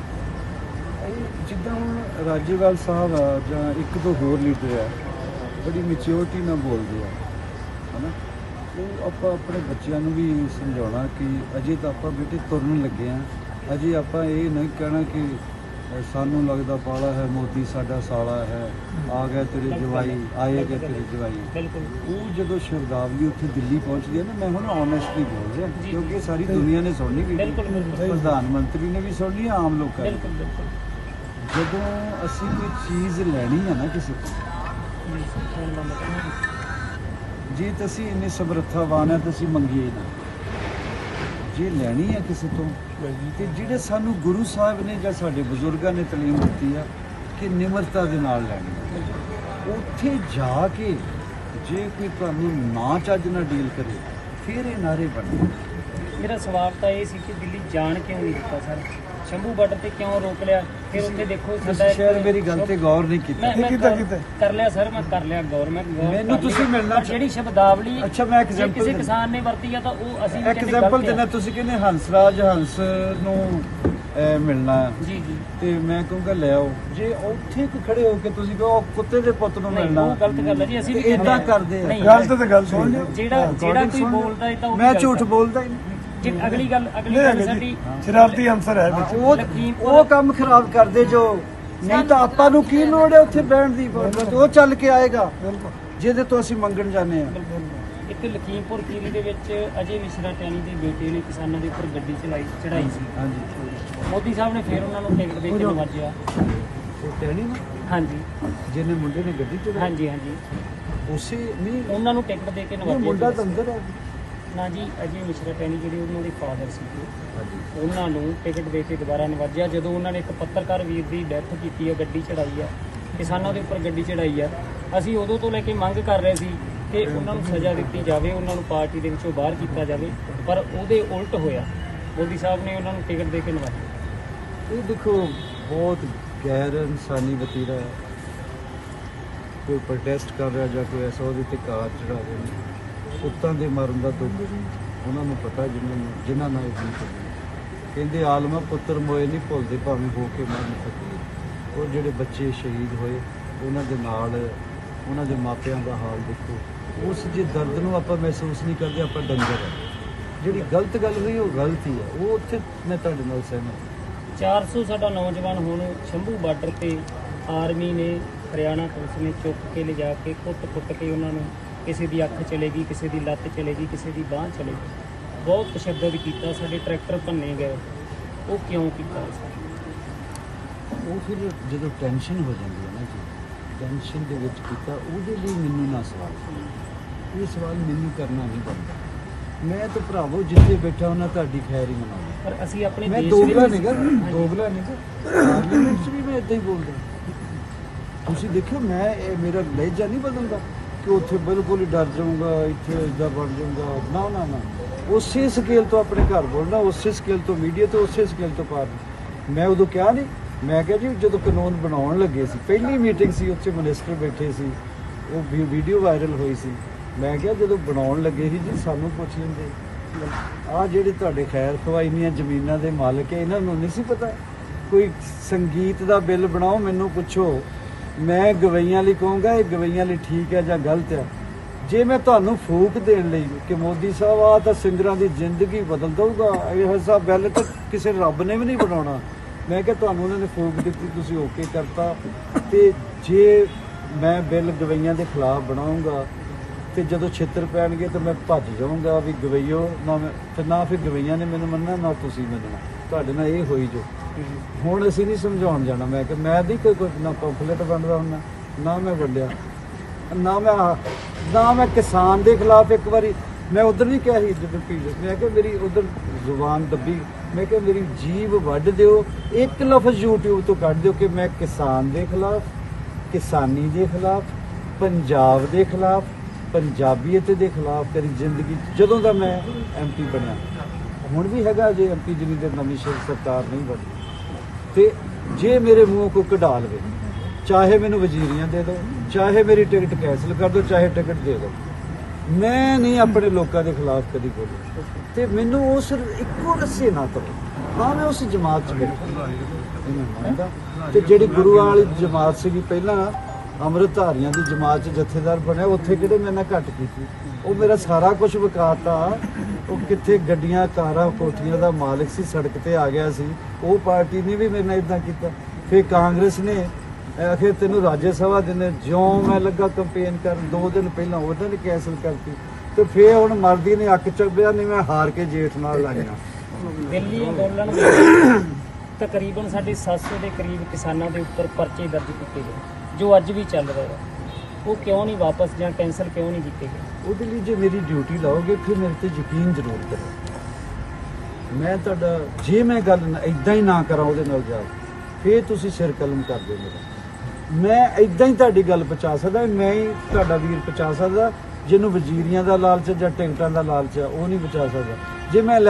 Speaker 3: ਜਿੱਦਾਂ ਹੁਣ ਰਾਜੇਵਾਲ ਸਾਹਿਬ ਆ ਜਾਂ ਇੱਕ ਦੋ ਹੋਰ ਲੀਡਰ ਆ ਬੜੀ ਮੈਚਿਓਰਟੀ ਨਾਲ ਬੋਲਦੇ ਆ ਹਨਾ? ਉਹ ਆਪਾਂ ਆਪਣੇ ਬੱਚਿਆਂ ਨੂੰ ਵੀ ਸਮਝਾਉਣਾ ਕਿ ਅਜੇ ਤਾਂ ਆਪਾਂ ਬੇਟੇ ਤੁਰਨ ਲੱਗੇ ਆ। ਅਜੇ ਆਪਾਂ ਇਹ ਨਹੀਂ ਕਹਿਣਾ ਕਿ ਸਾਨੂੰ ਲੱਗਦਾ ਪਾਲਾ ਹੈ ਮੋਦੀ ਸਾਡਾ ਸਾਲਾ ਹੈ ਆ ਗਿਆ ਤੇਰੇ ਜਵਾਈ ਆਏ ਗਏ ਤੇਰੇ ਜਵਾਈ। ਉਹ ਜਦੋਂ ਸ਼ਬਦਾਵਲੀ ਉੱਥੇ ਦਿੱਲੀ ਪਹੁੰਚਦੀ ਹੈ ਨਾ ਮੈਂ ਹੁਣ ਆਨੈਸਟਲੀ ਬੋਲ ਰਿਹਾ। ਕਿਉਂਕਿ ਸਾਰੀ ਦੁਨੀਆ ਨੇ ਸੁਣਨੀ ਵੀ। ਪ੍ਰਧਾਨ ਮੰਤਰੀ ਨੇ ਵੀ ਸੁਣਨੀ ਆਮ ਲੋਕਾਂ ਨੇ।
Speaker 2: ਬਿਲਕੁਲ ਬਿਲਕੁਲ।
Speaker 3: ਜਦੋਂ ਅਸੀਂ ਕੋਈ ਚੀਜ਼ ਲੈਣੀ ਹੈ ਨਾ ਕਿਸੇ ਤੋਂ
Speaker 2: ਜੀ ਫੋਨ ਨੰਬਰ
Speaker 3: ਜੇ ਤਾਂ ਅਸੀਂ ਇੰਨੇ ਸਮਰੱਥਾਵਾਨ ਆ ਤਾਂ ਅਸੀਂ ਮੰਗੀਏ ਨਾ। ਜੇ ਲੈਣੀ ਹੈ ਕਿਸੇ ਤੋਂ ਤੇ ਜਿਹੜੇ ਸਾਨੂੰ ਗੁਰੂ ਸਾਹਿਬ ਨੇ ਜਾਂ ਸਾਡੇ ਬਜ਼ੁਰਗਾਂ ਨੇ ਤਾਲੀਮ ਦਿੱਤੀ ਆ ਕਿ ਨਿਮਰਤਾ ਦੇ ਨਾਲ ਲੈਣੀ ਹੈ। ਉੱਥੇ ਜਾ ਕੇ ਜੇ ਕੋਈ ਤੁਹਾਨੂੰ ਨਾ ਚੱਜ ਨਾਲ ਡੀਲ ਕਰੇ ਫਿਰ ਇਹ ਨਾਰੇ ਬਣਦੇ
Speaker 2: ਮੇਰਾ ਸਵਾਲ ਤਾਂ ਇਹ ਸੀ ਕਿ ਦਿੱਲੀ ਜਾਣ ਕਿਉਂ ਨਹੀਂ ਦਿੱਤਾ ਸਰ? ਸ਼ੰਭੂ ਬਾਰਡਰ ਤੇ ਕਿਉਂ ਰੋਕ ਲਿਆ ਫਿਰ ਉੱਥੇ ਦੇਖੋ ਇੱਕ-
Speaker 3: ਸ਼ਾਇਦ ਮੇਰੀ ਗੱਲ ਤੇ ਗੌਰ ਨਹੀਂ ਕੀਤਾ
Speaker 2: ਮੈਂ ਮੈਂ ਕਰ- ਕਰ ਲਿਆ ਸਰ ਮੈਂ ਕਰ ਲਿਆ ਗੌਰ ਮੈਂ ਗੌਰ
Speaker 3: ਮੈਨੂੰ। ਤੁਸੀਂ ਮਿਲਣਾ
Speaker 2: ਜਿਹੜੀ ਸ਼ਬਦਾਵਲੀ
Speaker 3: ਅੱਛਾ, ਮੈਂ
Speaker 2: ਜੇ
Speaker 3: example
Speaker 2: ਕਿਸੇ। ਕਿਸਾਨ ਨੇ ਵਰਤੀ ਆ ਤਾਂ ਉਹ ਅਸੀਂ
Speaker 3: ਐਗਜ਼ਾਮਪਲ। ਦਿੰਦਾ ਤੁਸੀਂ ਕਹਿੰਦੇ ਹੰਸਰਾਜ ਹੰਸ ਨੂੰ ਮਿਲਣਾ ਹੈ।
Speaker 2: ਜੀ ਜੀ
Speaker 3: ਤੇ ਮੈਂ ਕਹੂੰਗਾ ਲੈ ਆਓ ਜੇ ਉੱਥੇ ਕੋ ਖੜੇ ਹੋ ਕੇ ਤੁਸੀਂ ਕਹੋ ਕੁੱਤੇ ਦੇ ਪੁੱਤ ਨੂੰ
Speaker 2: ਨਹੀਂ
Speaker 3: ਮਿਲਣਾ
Speaker 2: ਉਹ ਗਲਤ ਗੱਲ ਹੈ ਜੀ ਅਸੀਂ ਵੀ ਹਾਂ।
Speaker 3: ਕਰਦੇ ਆ।
Speaker 5: ਗਲਤ ਤੇ ਗਲਤ
Speaker 3: ਸੁਣ ਲਿਓ
Speaker 2: ਜਿਹੜਾ ਜਿਹੜਾ ਕੋਈ। ਬੋਲਦਾ ਹੈ ਤਾਂ
Speaker 3: ਮੈਂ ਝੂਠ। ਬੋਲਦਾ ਹੀ ਨਹੀਂ
Speaker 2: ਜੀ ਅਗਲੀ ਗੱਲ ਅਗਲੀ ਗੱਲ ਸਾਡੀ
Speaker 5: ਸ਼ਰਾਰਤੀ ਅੰਸਰ ਹੈ ਵਿੱਚ।
Speaker 3: ਉਹ ਉਹ ਕੰਮ ਖਰਾਬ ਕਰਦੇ ਜੋ। ਨਹੀਂ ਤਾਂ ਆਪਾਂ ਨੂੰ ਕੀ ਲੋੜ ਹੈ ਉੱਥੇ ਬਹਿਣ ਦੀ? ਉਹ ਚੱਲ ਕੇ ਆਏਗਾ। ਜਿਹਦੇ ਤੋਂ ਅਸੀਂ ਮੰਗਣ ਜਾਂਦੇ ਆ
Speaker 2: ਇੱਕ ਲਖੀਮਪੁਰ ਖੀਰੀ ਦੇ ਵਿੱਚ ਅਜੇ ਮਿਸ਼ਰਾ ਟੈਣੀ ਦੇ ਬੇਟੇ ਨੇ ਕਿਸਾਨਾਂ ਦੇ ਉੱਪਰ ਗੱਡੀ ਚਲਾਈ ਚੜਾਈ ਸੀ।
Speaker 3: ਹਾਂਜੀ।
Speaker 2: ਮੋਦੀ ਸਾਹਿਬ ਨੇ ਫਿਰ ਉਹਨਾਂ ਨੂੰ ਟਿਕਟ ਦੇ ਕੇ ਨਵਾਜਿਆ
Speaker 3: ਉਹ ਟਹਿਣੀ ਨਾ?
Speaker 2: ਹਾਂਜੀ।
Speaker 3: ਜਿਹਨੇ ਮੁੰਡੇ ਨੇ ਗੱਡੀ ਚੜਾਈ
Speaker 2: ਹਾਂਜੀ ਹਾਂਜੀ।
Speaker 3: ਉਸੇ ਨਹੀਂ।
Speaker 2: ਉਹਨਾਂ ਨੂੰ ਟਿਕਟ ਦੇ ਕੇ ਨਵਾਜਿਆ
Speaker 3: ਮੁੰਡਾ। ਤਾਂ ਅੰਦਰ ਹੈ
Speaker 2: ਨਾ ਜੀ ਅਜੇ ਮਿਸ਼ਰਾ ਟੈਣੀ ਜਿਹੜੇ ਉਹਨਾਂ ਦੇ ਫਾਦਰ ਸੀ। ਉਹਨਾਂ ਨੂੰ ਟਿਕਟ ਦੇ ਕੇ ਦੁਬਾਰਾ ਨਵਾਜਿਆ। ਜਦੋਂ ਉਹਨਾਂ ਨੇ ਇੱਕ ਪੱਤਰਕਾਰ ਵੀਰ ਦੀ ਡੈਥ ਕੀਤੀ ਹੈ ਗੱਡੀ ਚੜਾਈ ਆ ਕਿਸਾਨਾਂ ਦੇ ਉੱਪਰ ਗੱਡੀ ਚੜਾਈ ਆ ਅਸੀਂ ਉਦੋਂ ਤੋਂ ਲੈ ਕੇ ਮੰਗ ਕਰ ਰਹੇ ਸੀ ਕਿ ਉਹਨਾਂ ਨੂੰ ਸਜ਼ਾ ਦਿੱਤੀ ਜਾਵੇ ਉਹਨਾਂ ਨੂੰ ਪਾਰਟੀ ਦੇ ਵਿੱਚੋਂ ਬਾਹਰ ਕੀਤਾ ਜਾਵੇ ਪਰ ਉਹਦੇ ਉਲਟ ਹੋਇਆ। ਮੋਦੀ ਸਾਹਿਬ ਨੇ ਉਹਨਾਂ ਨੂੰ ਟਿਕਟ ਦੇ ਕੇ ਨਵਾਜਿਆ।
Speaker 3: ਇਹ ਦੇਖੋ ਬਹੁਤ ਗੈਰ ਇਨਸਾਨੀ ਵਤੀਰਾ ਕੋਈ ਪ੍ਰੋਟੈਸਟ ਕਰ ਰਿਹਾ ਜਾਂ ਕੋਈ ਐਸਾ ਉਹਦੇ ਤੇ ਕਾਰ ਚੜਾ ਰਹੇ ਪੁੱਤਾਂ ਦੇ ਮਰਨ ਦਾ ਦੁੱਖ ਉਹਨਾਂ ਨੂੰ ਪਤਾ ਜਿਨ੍ਹਾਂ ਨੂੰ ਜਿਨ੍ਹਾਂ ਨਾਲ ਇਹ ਨਹੀਂ ਕਹਿੰਦੇ, ਆਲਮਾ ਪੁੱਤਰ ਮੋਏ ਨਹੀਂ ਭੁੱਲਦੇ, ਭਾਵੇਂ ਹੋ ਕੇ ਮਰ ਨਹੀਂ ਸਕਦੇ ਉਹ ਜਿਹੜੇ ਬੱਚੇ ਸ਼ਹੀਦ ਹੋਏ, ਉਹਨਾਂ ਦੇ ਨਾਲ, ਉਹਨਾਂ ਦੇ ਮਾਪਿਆਂ ਦਾ ਹਾਲ ਦੇਖੋ। ਉਸ ਜੇ ਦਰਦ ਨੂੰ ਆਪਾਂ ਮਹਿਸੂਸ ਨਹੀਂ ਕਰਦੇ, ਆਪਾਂ ਡੰਗਰ ਹਾਂ। ਜਿਹੜੀ ਗਲਤ ਗੱਲ ਹੋਈ, ਉਹ ਗਲਤ ਹੀ ਹੈ। ਉਹ ਉੱਥੇ ਮੈਂ ਤੁਹਾਡੇ ਨਾਲ ਸਹਿਮਤ ਹਾਂ।
Speaker 2: 400 ਸਾਡਾ ਨੌਜਵਾਨ ਹੁਣ ਸ਼ੰਭੂ ਬਾਰਡਰ ਤੇ ਆਰਮੀ ਨੇ ਹਰਿਆਣਾ ਪੁਲਿਸ ਨੇ ਚੁੱਕ ਕੇ ਲਿਜਾ ਕੇ ਕੁੱਟ-ਕੁੱਟ ਕੇ ਉਹਨਾਂ ਨੂੰ ਕਿਸੇ ਦੀ ਅੱਖ ਚਲੇਗੀ ਕਿਸੇ ਦੀ ਲੱਤ ਚਲੇਗੀ ਕਿਸੇ ਦੀ ਬਾਹ ਚਲੇਗੀ। ਬਹੁਤ ਤਸ਼ੱਦਦ ਕੀਤਾ ਸਾਡੇ ਟਰੈਕਟਰ ਭੰਨੇ ਗਏ। ਉਹ ਕਿਉਂ ਕੀਤਾ? ਇਸ
Speaker 3: ਉਹ ਫਿਰ ਜਦੋਂ ਟੈਨਸ਼ਨ ਹੋ ਜਾਂਦੀ ਹੈ ਨਾ ਜੀ ਟੈਨਸ਼ਨ ਦੇ ਵਿੱਚ ਕੀਤਾ ਉਹਦੇ ਲਈ ਮੈਨੂੰ ਨਾ ਸਵਾਲ ਕਰੋ। ਇਹ ਸਵਾਲ ਮੈਨੂੰ ਕਰਨਾ ਨਹੀਂ ਬਣਦਾ ਮੈਂ ਤਾਂ ਭਰਾਵੋ ਜਿੱਥੇ ਬੈਠਾ ਉਹਨਾਂ ਤੁਹਾਡੀ ਖੈਰ ਹੀ ਮਨਾਉਂਦਾ।
Speaker 2: ਪਰ ਅਸੀਂ ਆਪਣੇ
Speaker 3: ਮੈਂ
Speaker 2: ਦੇਸ਼
Speaker 3: ਦੋਗਲਾ
Speaker 2: ਵਿੱਚ-
Speaker 3: ਨਹੀਂਗਾ
Speaker 2: ਹਾਂਜੀ।
Speaker 3: ਦੋਗਲਾ ਨਹੀਂਗਾ ਪਾਰਲੀਮੈਂਟ 'ਚ ਵੀ ਮੈਂ ਇਦਾਂ ਹੀ ਬੋਲਦਾ। ਤੁਸੀਂ ਦੇਖਿਓ ਮੈਂ ਇਹ ਮੇਰਾ ਲਹਿਜਾ ਨਹੀਂ ਬਦਲਦਾ। ਕਿ ਉੱਥੇ ਬਿਲਕੁਲ ਹੀ ਡਰ ਜਾਊਂਗਾ, ਇੱਥੇ ਇਦਾਂ ਬਣ ਜਾਊਗਾ। ਨਾ ਨਾ ਨਾ। ਉਸੇ ਸਕੇਲ ਤੋਂ ਆਪਣੇ ਘਰ ਬੋਲਣਾ, ਉਸੇ ਸਕੇਲ ਤੋਂ ਮੀਡੀਆ ਤੋਂ ਉਸੇ ਸਕੇਲ ਤੋਂ ਪਾਰ ਮੈਂ ਉਦੋਂ ਕਿਹਾ ਨਹੀਂ ਮੈਂ ਕਿਹਾ ਜੀ, ਜਦੋਂ ਕਾਨੂੰਨ ਬਣਾਉਣ ਲੱਗੇ ਸੀ, ਪਹਿਲੀ ਮੀਟਿੰਗ ਸੀ, ਉੱਥੇ ਮਿਨਿਸਟਰ ਬੈਠੇ ਸੀ, ਉਹ ਵੀ- ਵੀਡੀਓ ਵਾਇਰਲ ਹੋਈ ਸੀ। ਮੈਂ ਕਿਹਾ ਜਦੋਂ ਬਣਾਉਣ ਲੱਗੇ ਸੀ ਜੀ, ਸਾਨੂੰ ਪੁੱਛ ਲੈਂਦੇ। ਆ ਜਿਹੜੇ ਤੁਹਾਡੇ ਖੈਰ ਖਵਾਈਨੀਆਂ ਜ਼ਮੀਨਾਂ ਦੇ ਮਾਲਕ ਹੈ, ਇਹਨਾਂ ਨੂੰ ਨਹੀਂ ਸੀ ਪਤਾ? ਕੋਈ ਸੰਗੀਤ ਦਾ ਬਿੱਲ ਬਣਾਓ, ਮੈਨੂੰ ਪੁੱਛੋ। ਮੈਂ ਗਵਈਆਂ ਲਈ ਕਹੂੰਗਾ, ਇਹ ਗਵਈਆਂ ਲਈ ਠੀਕ ਹੈ ਜਾਂ ਗਲਤ ਹੈ? ਜੇ ਮੈਂ ਤੁਹਾਨੂੰ ਫੂਕ ਦੇਣ ਲਈ ਕਿ ਮੋਦੀ ਸਾਹਿਬ ਆ ਤਾਂ ਸਿੰਗਰਾਂ ਦੀ ਜ਼ਿੰਦਗੀ ਬਦਲ ਦਊਗਾ। ਇਹ ਸਭ ਬਿੱਲ ਤਾਂ ਕਿਸੇ ਰੱਬ ਨੇ ਵੀ ਨਹੀਂ ਬਣਾਉਣਾ। ਮੈਂ ਕਿਹਾ ਤੁਹਾਨੂੰ ਉਹਨਾਂ ਨੇ ਫੂਕ ਦਿੱਤੀ, ਤੁਸੀਂ ਓਕੇ ਕਰਤਾ। ਤੇ ਜੇ ਮੈਂ ਬਿੱਲ ਗਵਈਆਂ ਦੇ ਖਿਲਾਫ ਬਣਾਉਂਗਾ ਤੇ ਜਦੋਂ ਛਿੱਤਰ ਪੈਣਗੇ ਤਾਂ ਮੈਂ ਭੱਜ ਜਾਊਂਗਾ ਵੀ ਗਵਈਓ, ਨਾ ਮੈਂ ਤੇ ਨਾ ਫਿਰ ਗਵਈਆਂ ਨੇ ਮੈਨੂੰ ਮੰਨਣਾ, ਨਾ ਤੁਸੀਂ ਮੰਨਣਾ। ਤੁਹਾਡੇ ਨਾਲ ਇਹ ਹੋਈ ਜੋ। ਹੁਣ ਅਸੀਂ ਨਹੀਂ ਸਮਝਾਉਣ ਜਾਣਾ। ਮੈਂ ਕਿ ਮੈਂ ਨਹੀਂ ਕੋਈ ਕੋਈ ਨਾ ਪੰਫਲੇਟ ਵੰਡਦਾ ਹੁੰਦਾ, ਨਾ ਮੈਂ ਵੰਡਿਆ ਨਾ ਮੈਂ ਨਾ ਮੈਂ ਕਿਸਾਨ ਦੇ ਖਿਲਾਫ ਇੱਕ ਵਾਰੀ ਮੈਂ ਉਧਰ ਨਹੀਂ ਕਿਹਾ ਸੀ ਜਦੋਂ ਪੀਲੇ ਮੈਂ ਕਿਹਾ, ਮੇਰੀ ਉਧਰ ਜ਼ੁਬਾਨ ਦੱਬੀ। ਮੈਂ ਕਿਹਾ, ਮੇਰੀ ਜੀਭ ਵੱਢ ਦਿਓ। ਇੱਕ ਲਫ਼ਜ਼ YouTube ਤੋਂ ਕੱਢ ਦਿਓ ਕਿ ਮੈਂ ਕਿਸਾਨ ਦੇ ਖਿਲਾਫ, ਕਿਸਾਨੀ ਦੇ ਖਿਲਾਫ, ਪੰਜਾਬ ਦੇ ਖਿਲਾਫ, ਪੰਜਾਬੀਅਤ ਦੇ ਖਿਲਾਫ ਕਰੀ ਜ਼ਿੰਦਗੀ ਜਦੋਂ ਦਾ ਮੈਂ ਐਮਪੀ ਬਣਿਆ। ਹੁਣ ਵੀ ਹੈਗਾ ਜੇ ਐਮਪੀ ਜਿੰਨੀ ਦੇ ਨਵੀਂ ਸ਼- ਸਰਕਾਰ ਨਹੀਂ ਬਣੀ ਤੇ ਜੇ ਮੇਰੇ ਮੂੰਹ ਕੋਈ ਕਢਾ ਲਵੇ ਚਾਹੇ ਮੈਨੂੰ ਵਜ਼ੀਰੀਆਂ ਦੇ ਦਿਓ ਚਾਹੇ ਮੇਰੀ ਟਿਕਟ ਕੈਨਸਲ ਕਰ ਦਿਓ ਚਾਹੇ ਟਿਕਟ ਦੇ ਦਿਓ ਮੈਂ ਨਹੀਂ ਆਪਣੇ ਲੋਕਾਂ ਦੇ ਖਿਲਾਫ ਕਦੀ ਬੋਲਿਆ। ਤੇ ਮੈਨੂੰ ਉਹ ਸਿਰਫ ਇੱਕੋ ਰੱਸੇ ਨਾ ਕਰੋ ਹਾਂ ਮੈਂ ਉਸ ਜਮਾਤ 'ਚ ਬੈਠਾ ਤੇ ਜਿਹੜੀ ਗੁਰੂ ਵਾਲੀ ਜਮਾਤ ਸੀਗੀ ਪਹਿਲਾਂ, ਅੰਮ੍ਰਿਤਧਾਰੀਆਂ ਦੀ ਜਮਾਤ 'ਚ ਜਥੇਦਾਰ ਬਣਿਆ, ਉੱਥੇ ਕਿਹੜੇ ਮੈਂ ਨਾ ਘੱਟ ਕੀਤੀ। ਉਹ ਮੇਰਾ ਸਾਰਾ ਕੁਝ ਵਿਕਾਤਾ ਉਹ ਕਿੱਥੇ ਗੱਡੀਆਂ, ਕਾਰਾਂ, ਕੋਠੀਆਂ ਦਾ ਮਾਲਕ ਸੀ, ਸੜਕ ਤੇ ਆ ਗਿਆ ਸੀ। ਉਹ ਪਾਰਟੀ ਨੇ ਵੀ ਮੇਰੇ ਨਾਲ ਇਦਾਂ ਕੀਤਾ। ਫਿਰ ਕਾਂਗਰਸ ਨੇ ਆਖਿਰ ਤੈਨੂੰ ਰਾਜ ਸਭਾ ਦਿੰਦੇ, ਜਿਉਂ ਮੈਂ ਲੱਗਾ ਕੰਪੇਨ ਕਰਨ, ਦੋ ਦਿਨ ਪਹਿਲਾਂ ਉਹਦਾਂ ਨੇ ਕੈਂਸਲ ਕਰਤੀ। ਤੇ ਫੇਰ ਹੁਣ ਮਰਦੀ ਨੇ ਅੱਕ ਚੱਬਿਆ, ਨਹੀਂ ਮੈਂ ਹਾਰ ਕੇ ਜੇਠ ਨਾਲ ਲੱਗ ਗਿਆ।
Speaker 2: ਦਿੱਲੀ ਅੰਦੋਲਨ ਵਿੱਚ ਤਕਰੀਬਨ ਸਾਡੇ 700 ਦੇ ਕਰੀਬ ਕਿਸਾਨਾਂ ਦੇ ਉੱਪਰ ਪਰਚੇ ਦਰਜ ਕੀਤੇ ਗਏ, ਜੋ ਅੱਜ ਵੀ ਚੱਲ ਰਹੇ ਆ। ਉਹ ਕਿਉਂ ਨਹੀਂ ਵਾਪਸ ਜਾਂ ਕੈਨਸਲ ਕਿਉਂ ਨਹੀਂ ਕੀਤੇ ਗਏ?
Speaker 3: ਉਹਦੇ ਲਈ ਜੇ ਮੇਰੀ ਡਿਊਟੀ ਲਾਓਗੇ, ਫਿਰ ਮੇਰੇ ਤੇ ਯਕੀਨ ਜ਼ਰੂਰ ਕਰੋ। ਮੈਂ ਤੁਹਾਡਾ, ਜੇ ਮੈਂ ਗੱਲ ਇਦਾਂ ਹੀ ਨਾ ਕਰਾਂ ਉਹਦੇ ਨਾਲ ਜਾ ਫਿਰ ਤੁਸੀਂ ਸਿਰ ਕਲਮ ਕਰ ਦਿਓ ਮੇਰਾ। ਮੈਂ ਇਦਾਂ ਹੀ ਤੁਹਾਡੀ ਗੱਲ ਪਹੁੰਚਾ ਸਕਦਾ, ਮੈਂ ਹੀ ਤੁਹਾਡਾ ਵੀਰ ਪਹੁੰਚਾ ਸਕਦਾ, ਜਿਹਨੂੰ ਵਜ਼ੀਰੀਆਂ ਦਾ ਲਾਲਚ ਹੈ ਜਾਂ ਟਿਕਟਾਂ ਦਾ ਲਾਲਚ ਹੈ ਉਹ ਨਹੀਂ ਪਹੁੰਚਾ ਸਕਦਾ। ਜੇ ਮੈਂ